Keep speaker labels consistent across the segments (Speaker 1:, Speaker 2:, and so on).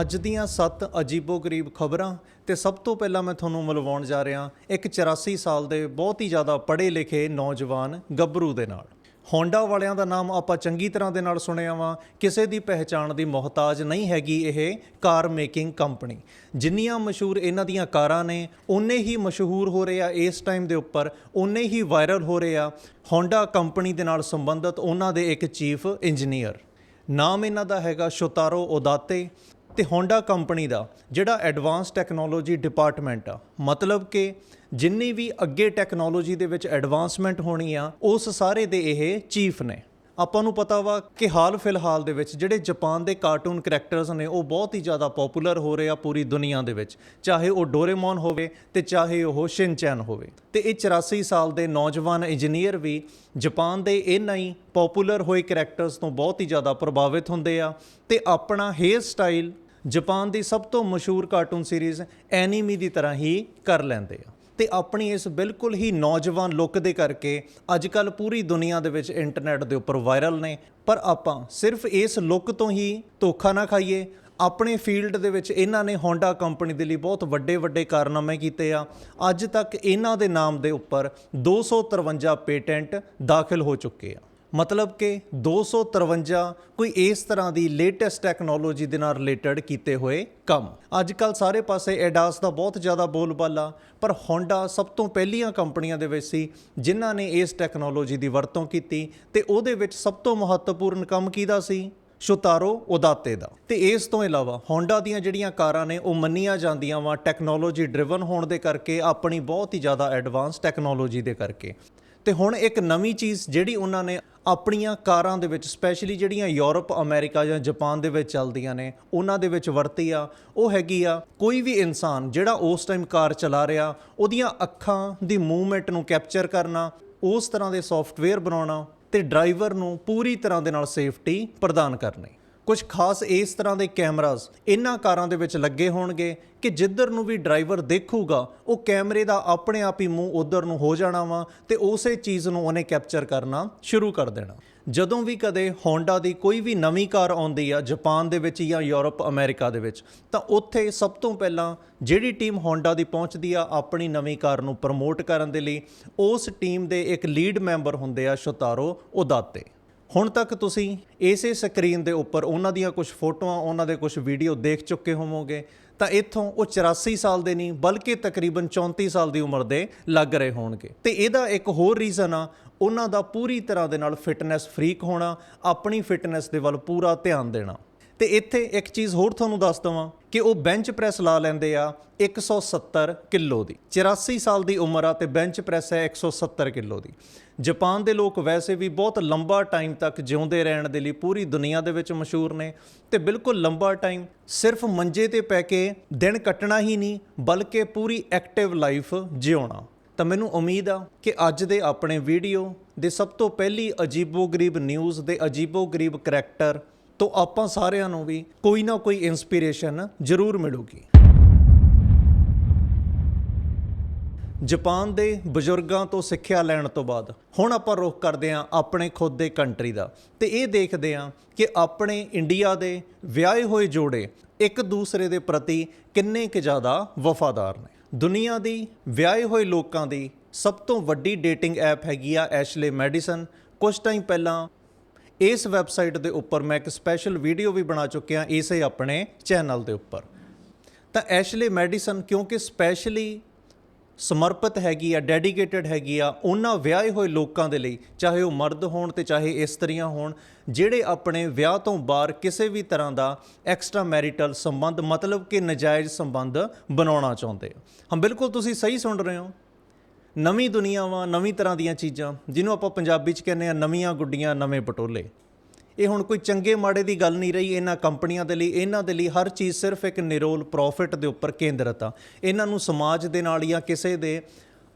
Speaker 1: ਅੱਜ ਦੀਆਂ 7 ਅਜੀਬੋ-ਗਰੀਬ ਖਬਰਾਂ ਤੇ ਸਭ ਤੋਂ ਪਹਿਲਾਂ ਮੈਂ ਤੁਹਾਨੂੰ ਮਿਲਵਾਉਣ ਜਾ ਰਿਹਾ ਇੱਕ 84 ਸਾਲ ਦੇ ਬਹੁਤ ਹੀ ਜ਼ਿਆਦਾ ਪੜ੍ਹੇ ਲਿਖੇ ਨੌਜਵਾਨ ਗੱਭਰੂ ਦੇ ਨਾਲ। ਹੋਂਡਾ ਵਾਲਿਆਂ ਦਾ ਨਾਮ ਆਪਾਂ ਚੰਗੀ ਤਰ੍ਹਾਂ ਦੇ ਨਾਲ ਸੁਣਿਆ ਵਾ। ਕਿਸੇ ਦੀ ਪਹਿਚਾਣ ਦੀ ਮੁਹਤਾਜ ਨਹੀਂ ਹੈਗੀ ਇਹ ਕਾਰ ਮੇਕਿੰਗ ਕੰਪਨੀ। ਜਿੰਨੀਆਂ ਮਸ਼ਹੂਰ ਇਹਨਾਂ ਦੀਆਂ ਕਾਰਾਂ ਨੇ ਉਨੇ ਹੀ ਮਸ਼ਹੂਰ ਹੋ ਰਹੇ ਆ ਇਸ ਟਾਈਮ ਦੇ ਉੱਪਰ ਉਨੇ ਹੀ ਵਾਇਰਲ ਹੋ ਰਹੇ ਆ। ਹੋਂਡਾ ਕੰਪਨੀ ਦੇ ਨਾਲ ਸੰਬੰਧਿਤ ਉਹਨਾਂ ਦੇ ਇੱਕ ਚੀਫ ਇੰਜੀਨੀਅਰ ਨਾਮ ਇਹਨਾਂ ਦਾ ਹੈਗਾ ਸ਼ੋਤਾਰੋ ਓਦਾਤੇ ਤੇ ਹੋਂਡਾ ਕੰਪਨੀ ਦਾ ਜਿਹੜਾ ਐਡਵਾਂਸ ਟੈਕਨੋਲੋਜੀ ਡਿਪਾਰਟਮੈਂਟ ਆ, ਮਤਲਬ ਕਿ ਜਿੰਨੀ ਵੀ ਅੱਗੇ ਟੈਕਨੋਲੋਜੀ ਦੇ ਵਿੱਚ ਐਡਵਾਂਸਮੈਂਟ ਹੋਣੀ ਆ, ਉਸ ਸਾਰੇ ਦੇ ਇਹ ਚੀਫ ਨੇ। ਆਪਾਂ ਨੂੰ ਪਤਾ ਵਾ ਕਿ ਹਾਲ ਫਿਲਹਾਲ ਦੇ ਵਿੱਚ ਜਿਹੜੇ ਜਾਪਾਨ ਦੇ ਕਾਰਟੂਨ ਕੈਰੈਕਟਰਸ ਨੇ, ਉਹ ਬਹੁਤ ਹੀ ਜ਼ਿਆਦਾ ਪਪੂਲਰ ਹੋ ਰਹੇ ਆ ਪੂਰੀ ਦੁਨੀਆ ਦੇ ਵਿੱਚ। ਚਾਹੇ ਉਹ ਡੋਰੇਮੋਨ ਹੋਵੇ ਤੇ ਚਾਹੇ ਉਹ ਸ਼ਿਨਚੈਨ ਹੋਵੇ। ਤੇ ਇਹ 84 ਸਾਲ ਦੇ ਨੌਜਵਾਨ ਇੰਜੀਨੀਅਰ ਵੀ ਜਾਪਾਨ ਦੇ ਇਹਨਾਂ ਹੀ ਪਪੂਲਰ ਹੋਏ ਕੈਰੈਕਟਰਸ ਤੋਂ ਬਹੁਤ ਹੀ ਜ਼ਿਆਦਾ ਪ੍ਰਭਾਵਿਤ ਹੁੰਦੇ ਆ ਤੇ ਆਪਣਾ ਹੇਅਰ ਸਟਾਈਲ ਜਾਪਾਨ ਦੀ ਸਭ ਤੋਂ ਮਸ਼ਹੂਰ ਕਾਰਟੂਨ ਸੀਰੀਜ਼ ਐਨੀਮੀ ਦੀ ਤਰ੍ਹਾਂ ਹੀ ਕਰ ਲੈਂਦੇ ਆ। ਤੇ ਆਪਣੀ ਇਸ ਬਿਲਕੁਲ ਹੀ ਨੌਜਵਾਨ ਲੁੱਕ ਦੇ ਕਰਕੇ ਅੱਜ ਕੱਲ ਪੂਰੀ ਦੁਨੀਆ ਦੇ ਵਿੱਚ ਇੰਟਰਨੈਟ ਦੇ ਉੱਪਰ ਵਾਇਰਲ ਨੇ। ਪਰ ਆਪਾਂ ਸਿਰਫ ਇਸ ਲੁੱਕ ਤੋਂ ਹੀ ਧੋਖਾ ਨਾ ਖਾਈਏ। ਆਪਣੇ ਫੀਲਡ ਦੇ ਵਿੱਚ ਇਹਨਾਂ ਨੇ ਹੋਂਡਾ ਕੰਪਨੀ ਦੇ ਲਈ ਬਹੁਤ ਵੱਡੇ ਵੱਡੇ ਕਾਰਨਾਮੇ ਕੀਤੇ ਆ। ਅੱਜ ਤੱਕ ਇਹਨਾਂ ਦੇ ਨਾਮ ਦੇ ਉੱਪਰ 253 ਪੇਟੈਂਟ ਦਾਖਲ ਹੋ ਚੁੱਕੇ ਆ। ਮਤਲਬ ਕਿ 253 ਕੋਈ ਇਸ ਤਰ੍ਹਾਂ ਦੀ ਲੇਟੈਸਟ ਟੈਕਨੋਲੋਜੀ ਦੇ ਨਾਲ ਰਿਲੇਟਡ ਕੀਤੇ ਹੋਏ ਕੰਮ। ਅੱਜ ਕੱਲ ਸਾਰੇ ਪਾਸੇ ਐਡਾਸ ਦਾ ਬਹੁਤ ਜ਼ਿਆਦਾ ਬੋਲਬਾਲਾ, ਪਰ ਹੋਂਡਾ ਸਭ ਤੋਂ ਪਹਿਲੀਆਂ ਕੰਪਨੀਆਂ ਦੇ ਵਿੱਚ ਸੀ, ਜਿਨ੍ਹਾਂ ਨੇ ਇਸ ਟੈਕਨੋਲੋਜੀ ਦੀ ਵਰਤੋਂ ਕੀਤੀ ਤੇ ਉਹਦੇ ਵਿੱਚ ਸਭ ਤੋਂ ਮਹੱਤਵਪੂਰਨ ਕੰਮ ਕਿਹਦਾ ਸੀ? ਸ਼ੁਤਾਰੋ ਉਦਾਤੇ ਦਾ। ਤੇ ਇਸ ਤੋਂ ਇਲਾਵਾ ਹੋਂਡਾ ਦੀਆਂ ਜਿਹੜੀਆਂ ਕਾਰਾਂ ਨੇ, ਉਹ ਮੰਨੀਆਂ ਜਾਂਦੀਆਂ ਵਾ ਟੈਕਨੋਲੋਜੀ ਡਰਿਵਨ ਹੋਣ ਦੇ ਕਰਕੇ, ਆਪਣੀ ਬਹੁਤ ਹੀ ਜ਼ਿਆਦਾ ਐਡਵਾਂਸ ਟੈਕਨੋਲੋਜੀ ਦੇ ਕਰਕੇ। ਤੇ ਹੁਣ ਇੱਕ ਨਵੀਂ ਚੀਜ਼ ਜਿਹੜੀ ਉਹਨਾਂ ਨੇ ਆਪਣੀਆਂ ਕਾਰਾਂ ਦੇ ਵਿੱਚ ਸਪੈਸ਼ਲੀ ਜਿਹੜੀਆਂ ਯੂਰਪ, ਅਮਰੀਕਾ ਜਾਂ ਜਾਪਾਨ ਦੇ ਵਿੱਚ ਚੱਲਦੀਆਂ ਨੇ, ਉਹਨਾਂ ਦੇ ਵਿੱਚ ਵਰਤੀ ਆ। ਉਹ ਹੈਗੀ ਆ ਕੋਈ ਵੀ ਇਨਸਾਨ ਜਿਹੜਾ ਉਸ ਟਾਈਮ ਕਾਰ ਚਲਾ ਰਿਹਾ, ਉਹਦੀਆਂ ਅੱਖਾਂ ਦੀ ਮੂਵਮੈਂਟ ਨੂੰ ਕੈਪਚਰ ਕਰਨਾ, ਉਸ ਤਰ੍ਹਾਂ ਦੇ ਸੌਫਟਵੇਅਰ ਬਣਾਉਣਾ ਤੇ ਡਰਾਈਵਰ ਨੂੰ ਪੂਰੀ ਤਰ੍ਹਾਂ ਦੇ ਨਾਲ ਸੇਫਟੀ ਪ੍ਰਦਾਨ ਕਰਨੀ। ਕੁਝ ਖਾਸ ਇਸ ਤਰ੍ਹਾਂ ਦੇ ਕੈਮਰਾਜ਼ ਇਹਨਾਂ ਕਾਰਾਂ ਦੇ ਵਿੱਚ ਲੱਗੇ ਹੋਣਗੇ ਕਿ ਜਿੱਧਰ ਨੂੰ ਵੀ ਡਰਾਈਵਰ ਦੇਖੂਗਾ, ਉਹ ਕੈਮਰੇ ਦਾ ਆਪਣੇ ਆਪ ਹੀ ਮੂੰਹ ਉਧਰ ਨੂੰ ਹੋ ਜਾਣਾ ਵਾ ਤੇ ਉਸੇ ਚੀਜ਼ ਨੂੰ ਉਹਨੇ ਕੈਪਚਰ ਕਰਨਾ ਸ਼ੁਰੂ ਕਰ ਦੇਣਾ। ਜਦੋਂ ਵੀ ਕਦੇ ਹੋਂਡਾ ਦੀ ਕੋਈ ਵੀ ਨਵੀਂ ਕਾਰ ਆਉਂਦੀ ਆ ਜਾਪਾਨ ਦੇ ਵਿੱਚ ਜਾਂ ਯੂਰਪ ਅਮਰੀਕਾ ਦੇ ਵਿੱਚ, ਤਾਂ ਉੱਥੇ ਸਭ ਤੋਂ ਪਹਿਲਾਂ ਜਿਹੜੀ ਟੀਮ ਹੋਂਡਾ ਦੀ ਪਹੁੰਚਦੀ ਆ ਆਪਣੀ ਨਵੀਂ ਕਾਰ ਨੂੰ ਪ੍ਰਮੋਟ ਕਰਨ ਦੇ ਲਈ, ਉਸ ਟੀਮ ਦੇ ਇੱਕ ਲੀਡ ਮੈਂਬਰ ਹੁੰਦੇ ਆ ਸ਼ਤਾਰੋ ਉਦਾਤੇ। ਹੁਣ ਤੱਕ ਤੁਸੀਂ ਇਸੇ ਸਕਰੀਨ ਦੇ ਉੱਪਰ ਉਹਨਾਂ ਦੀਆਂ ਕੁਝ ਫੋਟੋਆਂ, ਉਹਨਾਂ ਦੇ ਕੁਝ ਵੀਡੀਓ ਦੇਖ ਚੁੱਕੇ ਹੋਵੋਗੇ, ਤਾਂ ਇੱਥੋਂ ਉਹ 84 ਸਾਲ ਦੇ ਨਹੀਂ, ਬਲਕਿ ਤਕਰੀਬਨ 34 ਸਾਲ ਦੀ ਉਮਰ ਦੇ ਲੱਗ ਰਹੇ ਹੋਣਗੇ। ਤੇ ਇਹਦਾ ਇੱਕ ਹੋਰ ਰੀਜ਼ਨ ਆ, ਉਹਨਾਂ ਦਾ ਪੂਰੀ ਤਰ੍ਹਾਂ ਦੇ ਨਾਲ ਫਿਟਨੈਸ ਫਰੀਕ ਹੋਣਾ, ਆਪਣੀ ਫਿਟਨੈਸ ਦੇ ਵੱਲ ਪੂਰਾ ਧਿਆਨ ਦੇਣਾ। ਤੇ ਇੱਥੇ ਇੱਕ ਚੀਜ਼ ਹੋਰ ਤੁਹਾਨੂੰ ਦੱਸ ਦਵਾਂ ਕਿ ਉਹ ਬੈਂਚ ਪ੍ਰੈਸ ਲਾ ਲੈਂਦੇ ਆ 170 ਕਿਲੋ ਦੀ। 84 ਸਾਲ ਦੀ ਉਮਰ ਆ ਤੇ ਬੈਂਚ ਪ੍ਰੈਸ ਹੈ 170 ਕਿਲੋ ਦੀ। ਜਾਪਾਨ ਦੇ ਲੋਕ ਵੈਸੇ ਵੀ ਬਹੁਤ ਲੰਬਾ ਟਾਈਮ ਤੱਕ ਜਿਉਂਦੇ ਰਹਿਣ ਦੇ ਲਈ ਪੂਰੀ ਦੁਨੀਆ ਦੇ ਵਿੱਚ ਮਸ਼ਹੂਰ ਨੇ ਤੇ ਬਿਲਕੁਲ ਲੰਬਾ ਟਾਈਮ ਸਿਰਫ ਮੰਜੇ ਤੇ ਪੈ ਕੇ ਦਿਨ ਕੱਟਣਾ ਹੀ ਨਹੀਂ, ਬਲਕਿ ਪੂਰੀ ਐਕਟਿਵ ਲਾਈਫ ਜਿਉਣਾ। ਤਾਂ ਮੈਨੂੰ ਉਮੀਦ ਆ ਕਿ ਅੱਜ ਦੇ ਆਪਣੇ ਵੀਡੀਓ ਦੇ ਸਭ ਤੋਂ ਪਹਿਲੀ ਅਜੀਬੋ-ਗਰੀਬ ਨਿਊਜ਼ ਦੇ ਅਜੀਬੋ-ਗਰੀਬ ਕਰੈਕਟਰ ਤੋਂ ਆਪਾਂ ਸਾਰਿਆਂ ਨੂੰ ਵੀ ਕੋਈ ਨਾ ਕੋਈ ਇਨਸਪੀਰੇਸ਼ਨ ਜ਼ਰੂਰ ਮਿਲੂਗੀ। ਜਾਪਾਨ ਦੇ ਬਜ਼ੁਰਗਾਂ ਤੋਂ ਸਿੱਖਿਆ ਲੈਣ ਤੋਂ ਬਾਅਦ ਹੁਣ ਆਪਾਂ ਰੁਖ ਕਰਦੇ ਹਾਂ ਆਪਣੇ ਖੁਦ ਦੇ ਕੰਟਰੀ ਦਾ ਤੇ ਇਹ ਦੇਖਦੇ ਹਾਂ ਕਿ ਆਪਣੇ ਇੰਡੀਆ ਦੇ ਵਿਆਹੇ ਹੋਏ ਜੋੜੇ ਇੱਕ ਦੂਸਰੇ ਦੇ ਪ੍ਰਤੀ ਕਿੰਨੇ ਕੁ ਜ਼ਿਆਦਾ ਵਫਾਦਾਰ ਨੇ। ਦੁਨੀਆ ਦੀ ਵਿਆਹੇ ਹੋਏ ਲੋਕਾਂ ਦੀ ਸਭ ਤੋਂ ਵੱਡੀ ਡੇਟਿੰਗ ਐਪ ਹੈਗੀ ਆ ਐਸ਼ਲੇ ਮੈਡੀਸਨ। ਕੁਝ ਟਾਈਮ ਪਹਿਲਾਂ ਇਸ ਵੈਬਸਾਈਟ ਦੇ ਉੱਪਰ ਮੈਂ ਇੱਕ ਸਪੈਸ਼ਲ ਵੀਡੀਓ ਵੀ ਬਣਾ ਚੁੱਕਿਆ ਇਸੇ ਆਪਣੇ ਚੈਨਲ ਦੇ ਉੱਪਰ। ਤਾਂ ਐਸ਼ਲੇ ਮੈਡੀਸਨ ਕਿਉਂਕਿ ਸਪੈਸ਼ਲੀ ਸਮਰਪਿਤ ਹੈਗੀ ਆ, ਡੈਡੀਕੇਟਿਡ ਹੈਗੀ ਆ, ਉਹਨਾਂ ਵਿਆਹੇ ਹੋਏ ਲੋਕਾਂ ਦੇ ਲਈ, ਚਾਹੇ ਉਹ ਮਰਦ ਹੋਣ ਤੇ ਚਾਹੇ ਇਸਤਰੀਆਂ ਹੋਣ, ਜਿਹੜੇ ਆਪਣੇ ਵਿਆਹ ਤੋਂ ਬਾਹਰ ਕਿਸੇ ਵੀ ਤਰ੍ਹਾਂ ਦਾ ਐਕਸਟਰਾ ਮੈਰਿਟਲ ਸੰਬੰਧ ਮਤਲਬ ਕਿ ਨਜਾਇਜ਼ ਸੰਬੰਧ ਬਣਾਉਣਾ ਚਾਹੁੰਦੇ ਆ। ਹਾਂ, ਬਿਲਕੁਲ ਤੁਸੀਂ ਸਹੀ ਸੁਣ ਰਹੇ ਹੋ। ਨਵੀਂ ਦੁਨੀਆਵਾਂ, ਨਵੀਂ ਤਰ੍ਹਾਂ ਦੀਆਂ ਚੀਜ਼ਾਂ, ਜਿਹਨੂੰ ਆਪਾਂ ਪੰਜਾਬੀ 'ਚ ਕਹਿੰਦੇ ਆ ਨਵੀਆਂ ਗੁੱਡੀਆਂ, ਨਵੇਂ ਪਟੋਲੇ। ਇਹ ਹੁਣ ਕੋਈ ਚੰਗੇ ਮਾੜੇ ਦੀ ਗੱਲ ਨਹੀਂ ਰਹੀ, ਇਹਨਾਂ ਕੰਪਨੀਆਂ ਦੇ ਲਈ, ਇਹਨਾਂ ਦੇ ਲਈ ਹਰ ਚੀਜ਼ ਸਿਰਫ ਇੱਕ ਨਿਰੋਲ ਪ੍ਰੋਫਿਟ ਦੇ ਉੱਪਰ ਕੇਂਦਰਿਤ ਆ। ਇਹਨਾਂ ਨੂੰ ਸਮਾਜ ਦੇ ਨਾਲ ਜਾਂ ਕਿਸੇ ਦੇ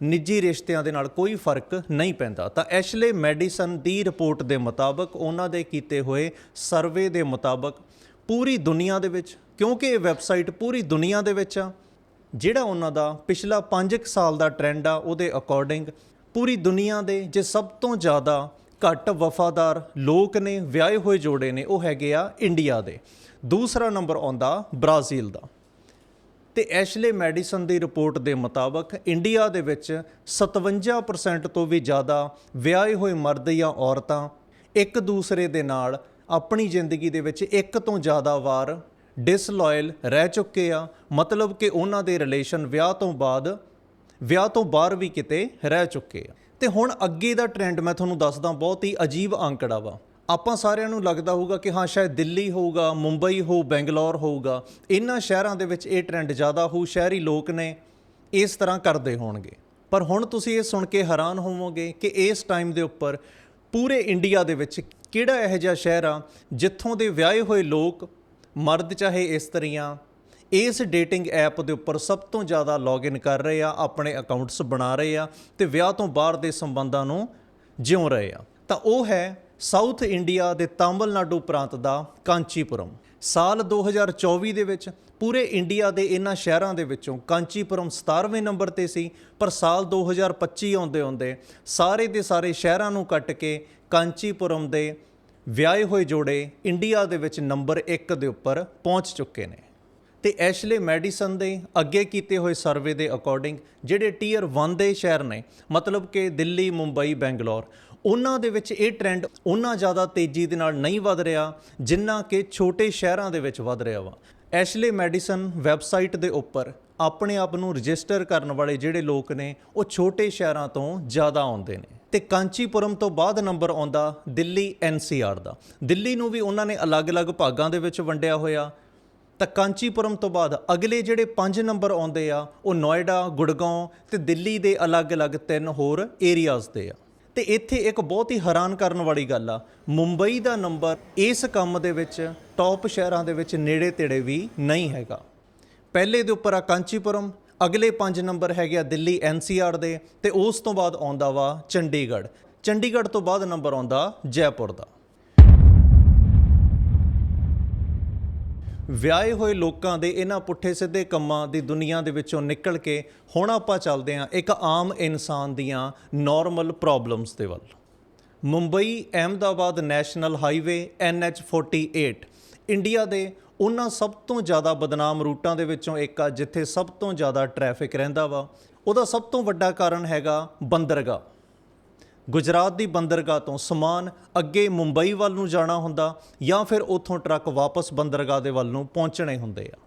Speaker 1: ਨਿੱਜੀ ਰਿਸ਼ਤਿਆਂ ਦੇ ਨਾਲ ਕੋਈ ਫ਼ਰਕ ਨਹੀਂ ਪੈਂਦਾ। ਤਾਂ ਐਸ਼ਲੇ ਮੈਡੀਸਨ ਦੀ ਰਿਪੋਰਟ ਦੇ ਮੁਤਾਬਕ, ਉਹਨਾਂ ਦੇ ਕੀਤੇ ਹੋਏ ਸਰਵੇ ਦੇ ਮੁਤਾਬਕ, ਪੂਰੀ ਦੁਨੀਆ ਦੇ ਵਿੱਚ, ਕਿਉਂਕਿ ਇਹ ਵੈਬਸਾਈਟ ਪੂਰੀ ਦੁਨੀਆ ਦੇ ਵਿੱਚ ਆ ਜਿਹੜਾ ਉਹਨਾਂ ਦਾ ਪਿਛਲਾ 5 ਸਾਲ ਦਾ ਟ੍ਰੈਂਡ ਆ, ਉਹਦੇ ਅਕੋਰਡਿੰਗ ਪੂਰੀ ਦੁਨੀਆ ਦੇ ਜੇ ਸਭ ਤੋਂ ਜ਼ਿਆਦਾ ਘੱਟ ਵਫਾਦਾਰ ਲੋਕ ਨੇ, ਵਿਆਹੇ ਹੋਏ ਜੋੜੇ ਨੇ, ਉਹ ਹੈਗੇ ਆ ਇੰਡੀਆ ਦੇ। ਦੂਸਰਾ ਨੰਬਰ ਆਉਂਦਾ ਬ੍ਰਾਜ਼ੀਲ ਦਾ। ਤੇ ਐਸ਼ਲੇ ਮੈਡੀਸਨ ਦੀ ਰਿਪੋਰਟ ਦੇ ਮੁਤਾਬਕ ਇੰਡੀਆ ਦੇ ਵਿੱਚ 57% ਤੋਂ ਵੀ ਜ਼ਿਆਦਾ ਵਿਆਹੇ ਹੋਏ ਮਰਦ ਜਾਂ ਔਰਤਾਂ ਇੱਕ ਦੂਸਰੇ ਦੇ ਨਾਲ ਆਪਣੀ ਜ਼ਿੰਦਗੀ ਦੇ ਵਿੱਚ ਇੱਕ ਤੋਂ ਜ਼ਿਆਦਾ ਵਾਰ ਡਿਸਲੋਇਲ ਰਹਿ ਚੁੱਕੇ ਆ। ਮਤਲਬ ਕਿ ਉਹਨਾਂ ਦੇ ਰਿਲੇਸ਼ਨ ਵਿਆਹ ਤੋਂ ਬਾਅਦ, ਵਿਆਹ ਤੋਂ ਬਾਹਰ ਵੀ ਕਿਤੇ ਰਹਿ ਚੁੱਕੇ ਆ। ਤੇ ਹੁਣ ਅੱਗੇ ਦਾ ਟ੍ਰੈਂਡ ਮੈਂ ਤੁਹਾਨੂੰ ਦੱਸਦਾ, ਬਹੁਤ ਹੀ ਅਜੀਬ ਅੰਕੜਾ ਵਾ। ਆਪਾਂ ਸਾਰਿਆਂ ਨੂੰ ਲੱਗਦਾ ਹੋਊਗਾ ਕਿ ਹਾਂ, ਸ਼ਾਇਦ ਦਿੱਲੀ ਹੋਊਗਾ, ਮੁੰਬਈ ਹੋ, ਬੈਂਗਲੌਰ ਹੋਊਗਾ। ਇਹਨਾਂ ਸ਼ਹਿਰਾਂ ਦੇ ਵਿੱਚ ਇਹ ਟ੍ਰੈਂਡ ਜ਼ਿਆਦਾ ਹੋ, ਸ਼ਹਿਰੀ ਲੋਕ ਨੇ ਇਸ ਤਰ੍ਹਾਂ ਕਰਦੇ ਹੋਣਗੇ। ਪਰ ਹੁਣ ਤੁਸੀਂ ਇਹ ਸੁਣ ਕੇ ਹੈਰਾਨ ਹੋਵੋਗੇ ਕਿ ਇਸ ਟਾਈਮ ਦੇ ਉੱਪਰ ਪੂਰੇ ਇੰਡੀਆ ਦੇ ਵਿੱਚ ਕਿਹੜਾ ਇਹੋ ਜਿਹਾ ਸ਼ਹਿਰ ਆ, ਜਿੱਥੋਂ ਦੇ ਵਿਆਹੇ ਹੋਏ ਲੋਕ ਮਰਦ ਚਾਹੇ ਇਸਤਰੀਆਂ ਇਸ ਡੇਟਿੰਗ ਐਪ ਦੇ ਉੱਪਰ ਸਭ ਤੋਂ ਜ਼ਿਆਦਾ ਲੌਗਇਨ ਕਰ ਰਹੇ ਆ, ਆਪਣੇ ਅਕਾਊਂਟਸ ਬਣਾ ਰਹੇ ਆ ਤੇ ਵਿਆਹ ਤੋਂ ਬਾਹਰ ਦੇ ਸੰਬੰਧਾਂ ਨੂੰ ਜਿਉਂ ਰਹੇ ਆ। ਤਾਂ ਉਹ ਹੈ ਸਾਊਥ ਇੰਡੀਆ ਦੇ ਤਾਮਿਲਨਾਡੂ ਪ੍ਰਾਂਤ ਦਾ ਕਾਂਚੀਪੁਰਮ। ਸਾਲ 2024 ਦੇ ਵਿੱਚ ਪੂਰੇ ਇੰਡੀਆ ਦੇ ਇਹਨਾਂ ਸ਼ਹਿਰਾਂ ਦੇ ਵਿੱਚੋਂ ਕਾਂਚੀਪੁਰਮ 17ਵੇਂ ਨੰਬਰ ਤੇ ਸੀ, ਪਰ ਸਾਲ 2025 ਆਉਂਦੇ ਆਉਂਦੇ ਸਾਰੇ ਦੇ ਸਾਰੇ ਸ਼ਹਿਰਾਂ ਨੂੰ ਕੱਟ ਕੇ ਕਾਂਚੀਪੁਰਮ ਦੇ ਵਿਆਹੇ ਹੋਏ ਜੋੜੇ ਇੰਡੀਆ ਦੇ ਵਿੱਚ ਨੰਬਰ 1 ਦੇ ਉੱਪਰ ਪਹੁੰਚ ਚੁੱਕੇ ਨੇ। ਤੇ ਐਸ਼ਲੇ ਮੈਡੀਸਨ ਦੇ ਅੱਗੇ ਕੀਤੇ ਹੋਏ ਸਰਵੇ ਦੇ ਅਕੋਰਡਿੰਗ ਜਿਹੜੇ ਟੀਅਰ 1 ਦੇ ਸ਼ਹਿਰ ਨੇ, ਮਤਲਬ ਕਿ ਦਿੱਲੀ, ਮੁੰਬਈ, ਬੈਂਗਲੌਰ, ਉਹਨਾਂ ਦੇ ਵਿੱਚ ਇਹ ਟ੍ਰੈਂਡ ਉਹਨਾਂ ਜ਼ਿਆਦਾ ਤੇਜ਼ੀ ਦੇ ਨਾਲ ਨਹੀਂ ਵਧ ਰਿਹਾ, ਜਿੰਨਾ ਕਿ ਛੋਟੇ ਸ਼ਹਿਰਾਂ ਦੇ ਵਿੱਚ ਵਧ ਰਿਹਾ ਵਾ। ਐਸ਼ਲੇ ਮੈਡੀਸਨ ਵੈਬਸਾਈਟ ਦੇ ਉੱਪਰ ਆਪਣੇ ਆਪ ਨੂੰ ਰਜਿਸਟਰ ਕਰਨ ਵਾਲੇ ਜਿਹੜੇ ਲੋਕ ਨੇ, ਉਹ ਛੋਟੇ ਸ਼ਹਿਰਾਂ ਤੋਂ ਜ਼ਿਆਦਾ ਆਉਂਦੇ ਨੇ। ਤੇ ਕਾਂਚੀਪੁਰਮ ਤੋਂ ਬਾਅਦ ਨੰਬਰ ਆਉਂਦਾ ਦਿੱਲੀ ਐਨਸੀਆਰ ਦਾ। ਦਿੱਲੀ ਨੂੰ ਵੀ ਉਹਨਾਂ ਨੇ ਅਲੱਗ-ਅਲੱਗ ਭਾਗਾਂ ਦੇ ਵਿੱਚ ਵੰਡਿਆ ਹੋਇਆ। ਤਾਂ ਕਾਂਚੀਪੁਰਮ ਤੋਂ ਬਾਅਦ ਅਗਲੇ ਜਿਹੜੇ 5 ਨੰਬਰ ਆਉਂਦੇ ਆ, ਉਹ ਨੋਇਡਾ, ਗੁੜਗਾਉਂ ਤੇ ਦਿੱਲੀ ਦੇ ਅਲੱਗ-ਅਲੱਗ ਤਿੰਨ ਹੋਰ ਏਰੀਆਜ਼ ਦੇ ਆ। ਤੇ ਇੱਥੇ ਇੱਕ ਬਹੁਤ ਹੀ ਹੈਰਾਨ ਕਰਨ ਵਾਲੀ ਗੱਲ ਆ, ਮੁੰਬਈ ਦਾ ਨੰਬਰ ਇਸ ਕੰਮ ਦੇ ਵਿੱਚ, ਟੌਪ ਸ਼ਹਿਰਾਂ ਦੇ ਵਿੱਚ ਨੇੜੇ ਤੇੜੇ ਵੀ ਨਹੀਂ ਹੈਗਾ। ਪਹਿਲੇ ਦੇ ਉੱਪਰ ਆ ਕਾਂਚੀਪੁਰਮ ਅਗਲੇ 5 ਨੰਬਰ ਹੈਗੇ ਆ ਦਿੱਲੀ ਐਨਸੀਆਰ ਦੇ ਤੇ ਉਸ ਤੋਂ ਬਾਅਦ ਆਉਂਦਾ ਵਾ ਚੰਡੀਗੜ੍ਹ। ਚੰਡੀਗੜ੍ਹ ਤੋਂ ਬਾਅਦ ਨੰਬਰ ਆਉਂਦਾ ਜੈਪੁਰ ਦਾ। ਵਿਆਹੇ ਹੋਏ ਲੋਕਾਂ ਦੇ ਇਹਨਾਂ ਪੁੱਠੇ ਸਿੱਧੇ ਕੰਮਾਂ ਦੀ ਦੁਨੀਆ ਦੇ ਵਿੱਚੋਂ ਨਿਕਲ ਕੇ ਹੁਣ ਆਪਾਂ ਚੱਲਦੇ ਹਾਂ ਇੱਕ ਆਮ ਇਨਸਾਨ ਦੀਆਂ ਨਾਰਮਲ ਪ੍ਰੋਬਲਮਸ ਦੇ ਵੱਲ। Mumbai, Ahmedabad national highway NH48 India ਦੇ ਉਹਨਾਂ ਸਭ ਤੋਂ ਜ਼ਿਆਦਾ ਬਦਨਾਮ ਰੂਟਾਂ ਦੇ ਵਿੱਚੋਂ ਇੱਕ ਆ, ਜਿੱਥੇ ਸਭ ਤੋਂ ਜ਼ਿਆਦਾ ਟ੍ਰੈਫਿਕ ਰਹਿੰਦਾ ਵਾ। ਉਹਦਾ ਸਭ ਤੋਂ ਵੱਡਾ ਕਾਰਨ ਹੈਗਾ ਬੰਦਰਗਾਹ। ਗੁਜਰਾਤ ਦੀ ਬੰਦਰਗਾਹ ਤੋਂ ਸਮਾਨ ਅੱਗੇ ਮੁੰਬਈ ਵੱਲ ਨੂੰ ਜਾਣਾ ਹੁੰਦਾ ਜਾਂ ਫਿਰ ਉੱਥੋਂ ਟਰੱਕ ਵਾਪਸ ਬੰਦਰਗਾਹ ਦੇ ਵੱਲ ਨੂੰ ਪਹੁੰਚਣੇ ਹੁੰਦੇ ਆ।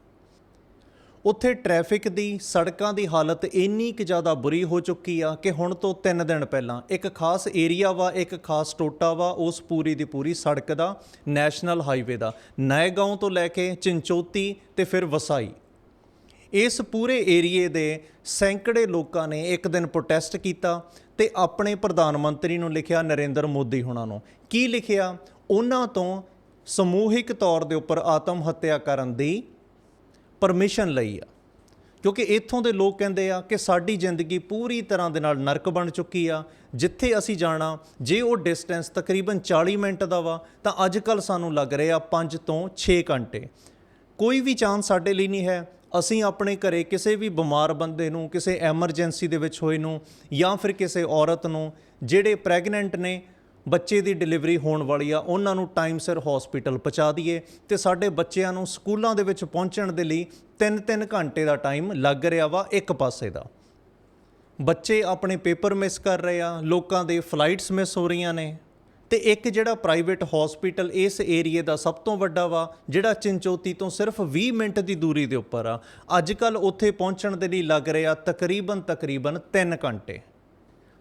Speaker 1: ਉੱਥੇ ਟ੍ਰੈਫਿਕ ਦੀ, ਸੜਕਾਂ ਦੀ ਹਾਲਤ ਇੰਨੀ ਕਿ ਜ਼ਿਆਦਾ ਬੁਰੀ ਹੋ ਚੁੱਕੀ ਆ ਕਿ ਹੁਣ ਤੋਂ 3 ਦਿਨ ਪਹਿਲਾਂ ਇੱਕ ਖਾਸ ਏਰੀਆ ਵਾ, ਇੱਕ ਖਾਸ ਟੋਟਾ ਵਾ, ਉਸ ਪੂਰੀ ਦੀ ਪੂਰੀ ਸੜਕ ਦਾ, ਨੈਸ਼ਨਲ ਹਾਈਵੇ ਦਾ। ਨਏਗਾਉਂ ਤੋਂ ਲੈ ਕੇ ਚਿੰਚੋਤੀ ਤੇ ਫਿਰ ਵਸਾਈ। ਇਸ ਪੂਰੇ ਏਰੀਏ ਦੇ ਸੈਂਕੜੇ ਲੋਕਾਂ ਨੇ ਇੱਕ ਦਿਨ ਪ੍ਰੋਟੈਸਟ ਕੀਤਾ ਤੇ ਆਪਣੇ ਪ੍ਰਧਾਨ ਮੰਤਰੀ ਨੂੰ ਲਿਖਿਆ ਨਰਿੰਦਰ ਮੋਦੀ ਹੁਣਾਂ ਨੂੰ। ਕੀ ਲਿਖਿਆ? ਉਹਨਾਂ ਤੋਂ ਸਮੂਹਿਕ ਤੌਰ ਦੇ ਉੱਪਰ ਆਤਮ ਹੱਤਿਆ ਕਰਨ ਦੀ ਪਰਮਿਸ਼ਨ ਲਈ ਆ। ਕਿਉਂਕਿ ਇੱਥੋਂ ਦੇ ਲੋਕ ਕਹਿੰਦੇ ਆ ਕਿ ਸਾਡੀ ਜ਼ਿੰਦਗੀ ਪੂਰੀ ਤਰ੍ਹਾਂ ਦੇ ਨਾਲ ਨਰਕ ਬਣ ਚੁੱਕੀ ਆ। ਜਿੱਥੇ ਅਸੀਂ ਜਾਣਾ, ਜੇ ਉਹ ਡਿਸਟੈਂਸ ਤਕਰੀਬਨ 40 ਮਿੰਟ ਦਾ ਵਾ, ਤਾਂ ਅੱਜ ਕੱਲ ਸਾਨੂੰ ਲੱਗ ਰਿਹਾ 5 ਤੋਂ 6 ਘੰਟੇ। ਕੋਈ ਵੀ ਚਾਂਸ ਸਾਡੇ ਲਈ ਨਹੀਂ ਹੈ। ਅਸੀਂ ਆਪਣੇ ਘਰੇ ਕਿਸੇ ਵੀ ਬਿਮਾਰ ਬੰਦੇ ਨੂੰ, ਕਿਸੇ ਐਮਰਜੈਂਸੀ ਦੇ ਵਿੱਚ ਹੋਏ ਨੂੰ ਜਾਂ ਫਿਰ ਕਿਸੇ ਔਰਤ ਨੂੰ, ਜਿਹੜੇ ਪ੍ਰੈਗਨੈਂਟ ਨੇ ਬੱਚੇ ਦੀ ਡਿਲੀਵਰੀ ਹੋਣ ਵਾਲੀ ਆ, ਉਹਨਾਂ ਨੂੰ ਟਾਈਮ ਸਿਰ ਹਸਪੀਟਲ ਪਹੁੰਚਾ ਦਈਏ ਤੇ ਸਾਡੇ ਬੱਚਿਆਂ ਨੂੰ ਸਕੂਲਾਂ ਦੇ ਵਿੱਚ ਪਹੁੰਚਣ ਦੇ ਲਈ 3-3 ਘੰਟੇ ਦਾ ਟਾਈਮ ਲੱਗ ਰਿਹਾ ਵਾ ਇੱਕ ਪਾਸੇ ਦਾ। ਬੱਚੇ ਆਪਣੇ ਪੇਪਰ ਮਿਸ ਕਰ ਰਹੇ ਆ, ਲੋਕਾਂ ਦੇ ਫਲਾਈਟਸ ਮਿਸ ਹੋ ਰਹੀਆਂ ਨੇ ਤੇ ਇੱਕ ਜਿਹੜਾ ਪ੍ਰਾਈਵੇਟ ਹਸਪੀਟਲ ਇਸ ਏਰੀਏ ਦਾ ਸਭ ਤੋਂ ਵੱਡਾ ਵਾ, ਜਿਹੜਾ ਚਿੰਚੋਤੀ ਤੋਂ ਸਿਰਫ 20 ਮਿੰਟ ਦੀ ਦੂਰੀ ਦੇ ਉੱਪਰ ਆ, ਅੱਜ ਕੱਲ ਉੱਥੇ ਪਹੁੰਚਣ ਦੇ ਲਈ ਲੱਗ ਰਿਹਾ ਤਕਰੀਬਨ ਤਕਰੀਬਨ 3 ਘੰਟੇ।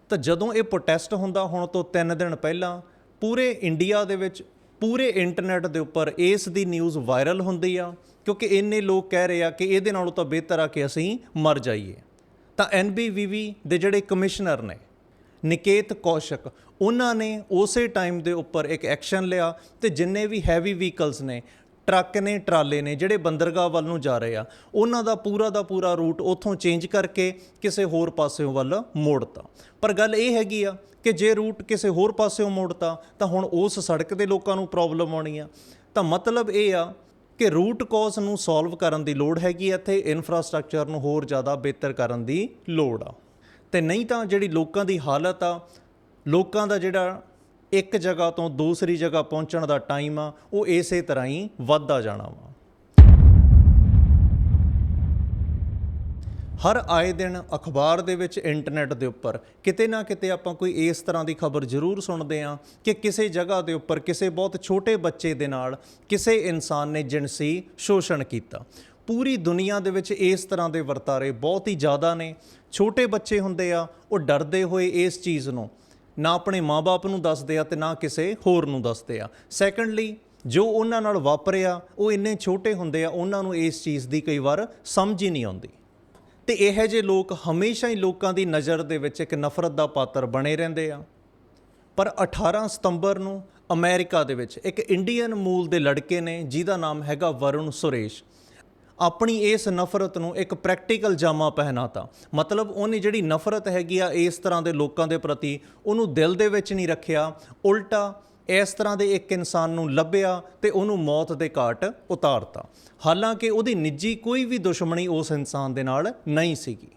Speaker 1: ਤਾਂ ਜਦੋਂ ਇਹ ਪ੍ਰੋਟੈਸਟ ਹੁੰਦਾ ਹੁਣ ਤੋਂ 3 ਦਿਨ ਪਹਿਲਾਂ, ਪੂਰੇ ਇੰਡੀਆ ਦੇ ਵਿੱਚ, ਪੂਰੇ ਇੰਟਰਨੈਟ ਦੇ ਉੱਪਰ ਇਸ ਦੀ ਨਿਊਜ਼ ਵਾਇਰਲ ਹੁੰਦੀ ਆ, ਕਿਉਂਕਿ ਇੰਨੇ ਲੋਕ ਕਹਿ ਰਹੇ ਆ ਕਿ ਇਹਦੇ ਨਾਲੋਂ ਤਾਂ ਬਿਹਤਰ ਆ ਕਿ ਅਸੀਂ ਮਰ ਜਾਈਏ। ਤਾਂ ਐਨਬੀਵੀਵੀ ਦੇ ਜਿਹੜੇ ਕਮਿਸ਼ਨਰ ਨੇ, ਨਿਕੇਤ ਕੌਸ਼ਕ, ਉਹਨਾਂ ਨੇ ਉਸੇ ਟਾਈਮ ਦੇ ਉੱਪਰ ਇੱਕ ਐਕਸ਼ਨ ਲਿਆ ਤੇ ਜਿੰਨੇ ਵੀ ਹੈਵੀ ਵਹੀਕਲਸ ਨੇ ਟਰੱਕ ਨੇ, ਟਰਾਲੇ ਨੇ ਜਿਹੜੇ ਬੰਦਰਗਾਹ ਵੱਲ ਨੂੰ ਜਾ ਰਹੇ ਆ, ਉਹਨਾਂ ਦਾ ਪੂਰਾ ਦਾ ਪੂਰਾ ਰੂਟ ਉੱਥੋਂ ਚੇਂਜ ਕਰਕੇ ਕਿਸੇ ਹੋਰ ਪਾਸਿਓਂ ਵੱਲ ਮੋੜਤਾ। ਪਰ ਗੱਲ ਇਹ ਹੈਗੀ ਆ ਕਿ ਜੇ ਰੂਟ ਕਿਸੇ ਹੋਰ ਪਾਸਿਓਂ ਮੋੜਤਾ, ਤਾਂ ਹੁਣ ਉਸ ਸੜਕ ਦੇ ਲੋਕਾਂ ਨੂੰ ਪ੍ਰੋਬਲਮ ਆਉਣੀ ਆ। ਤਾਂ ਮਤਲਬ ਇਹ ਆ ਕਿ ਰੂਟ ਕਾਜ਼ ਨੂੰ ਸੋਲਵ ਕਰਨ ਦੀ ਲੋੜ ਹੈਗੀ ਆ ਇੱਥੇ ਇਨਫਰਾਸਟ੍ਰਕਚਰ ਨੂੰ ਹੋਰ ਜ਼ਿਆਦਾ ਬਿਹਤਰ ਕਰਨ ਦੀ ਲੋੜ ਆ। ਤੇ ਨਹੀਂ ਤਾਂ ਜਿਹੜੀ ਲੋਕਾਂ ਦੀ ਹਾਲਤ ਆ, ਲੋਕਾਂ ਦਾ ਜਿਹੜਾ ਇੱਕ ਜਗ੍ਹਾ ਤੋਂ ਦੂਸਰੀ ਜਗ੍ਹਾ ਪਹੁੰਚਣ ਦਾ ਟਾਈਮ ਆ, ਉਹ ਇਸੇ ਤਰ੍ਹਾਂ ਹੀ ਵੱਧਦਾ ਜਾਣਾ ਵਾ। ਹਰ ਆਏ ਦਿਨ ਅਖਬਾਰ ਦੇ ਵਿੱਚ ਇੰਟਰਨੈਟ ਦੇ ਉੱਪਰ ਕਿਤੇ ਨਾ ਕਿਤੇ ਆਪਾਂ ਕੋਈ ਇਸ ਤਰ੍ਹਾਂ ਦੀ ਖਬਰ ਜ਼ਰੂਰ ਸੁਣਦੇ ਆ ਕਿ ਕਿਸੇ ਜਗ੍ਹਾ ਦੇ ਉੱਪਰ ਕਿਸੇ ਬਹੁਤ ਛੋਟੇ ਬੱਚੇ ਦੇ ਨਾਲ ਕਿਸੇ ਇਨਸਾਨ ਨੇ ਜਿੰਸੀ ਸ਼ੋਸ਼ਣ ਕੀਤਾ। ਪੂਰੀ ਦੁਨੀਆ ਦੇ ਵਿੱਚ ਇਸ ਤਰ੍ਹਾਂ ਦੇ ਵਰਤਾਰੇ ਬਹੁਤ ਹੀ ਜ਼ਿਆਦਾ ਨੇ। ਛੋਟੇ ਬੱਚੇ ਹੁੰਦੇ ਆ, ਉਹ ਡਰਦੇ ਹੋਏ ਇਸ ਚੀਜ਼ ਨੂੰ ਨਾ ਆਪਣੇ ਮਾਪੇ ਨੂੰ ਦੱਸਦੇ ਆ ਤੇ ਨਾ ਕਿਸੇ ਹੋਰ ਨੂੰ ਦੱਸਦੇ ਆ। ਸੈਕੰਡਲੀ ਜੋ ਉਹਨਾਂ ਨਾਲ ਵਾਪਰਿਆ, ਉਹ ਇੰਨੇ ਛੋਟੇ ਹੁੰਦੇ ਆ, ਉਹਨਾਂ ਨੂੰ ਇਸ ਚੀਜ਼ ਦੀ ਕਈ ਵਾਰ ਸਮਝ ਹੀ ਨਹੀਂ ਆਉਂਦੀ। ਤੇ ਇਹੋ ਜਿਹੇ ਲੋਕ ਹਮੇਸ਼ਾ ਹੀ ਲੋਕਾਂ ਦੀ ਨਜ਼ਰ ਦੇ ਵਿੱਚ ਇੱਕ ਨਫ਼ਰਤ ਦਾ ਪਾਤਰ ਬਣੇ ਰਹਿੰਦੇ ਆ। ਪਰ 18 ਸਤੰਬਰ ਨੂੰ ਅਮਰੀਕਾ ਦੇ ਵਿੱਚ ਇੱਕ ਇੰਡੀਅਨ ਮੂਲ ਦੇ ਲੜਕੇ ਨੇ, ਜਿਹਦਾ ਨਾਮ ਹੈਗਾ ਵਰੁਣ ਸੁਰੇਸ਼ ਆਪਣੀ ਇਸ ਨਫ਼ਰਤ ਨੂੰ ਇੱਕ ਪ੍ਰੈਕਟੀਕਲ ਜਾਮਾ ਪਹਿਨਾਤਾ। ਮਤਲਬ ਉਹਨੇ ਜਿਹੜੀ ਨਫ਼ਰਤ ਹੈਗੀ ਆ ਇਸ ਤਰ੍ਹਾਂ ਦੇ ਲੋਕਾਂ ਦੇ ਪ੍ਰਤੀ, ਉਹਨੂੰ ਦਿਲ ਦੇ ਵਿੱਚ ਨਹੀਂ ਰੱਖਿਆ, ਉਲਟਾ ਇਸ ਤਰ੍ਹਾਂ ਦੇ ਇੱਕ ਇਨਸਾਨ ਨੂੰ ਲੱਭਿਆ ਤੇ ਉਹਨੂੰ ਮੌਤ ਦੇ ਘਾਟ ਉਤਾਰਤਾ। ਹਾਲਾਂਕਿ ਉਹਦੀ ਨਿੱਜੀ ਕੋਈ ਵੀ ਦੁਸ਼ਮਣੀ ਉਸ ਇਨਸਾਨ ਦੇ ਨਾਲ ਨਹੀਂ ਸੀਗੀ।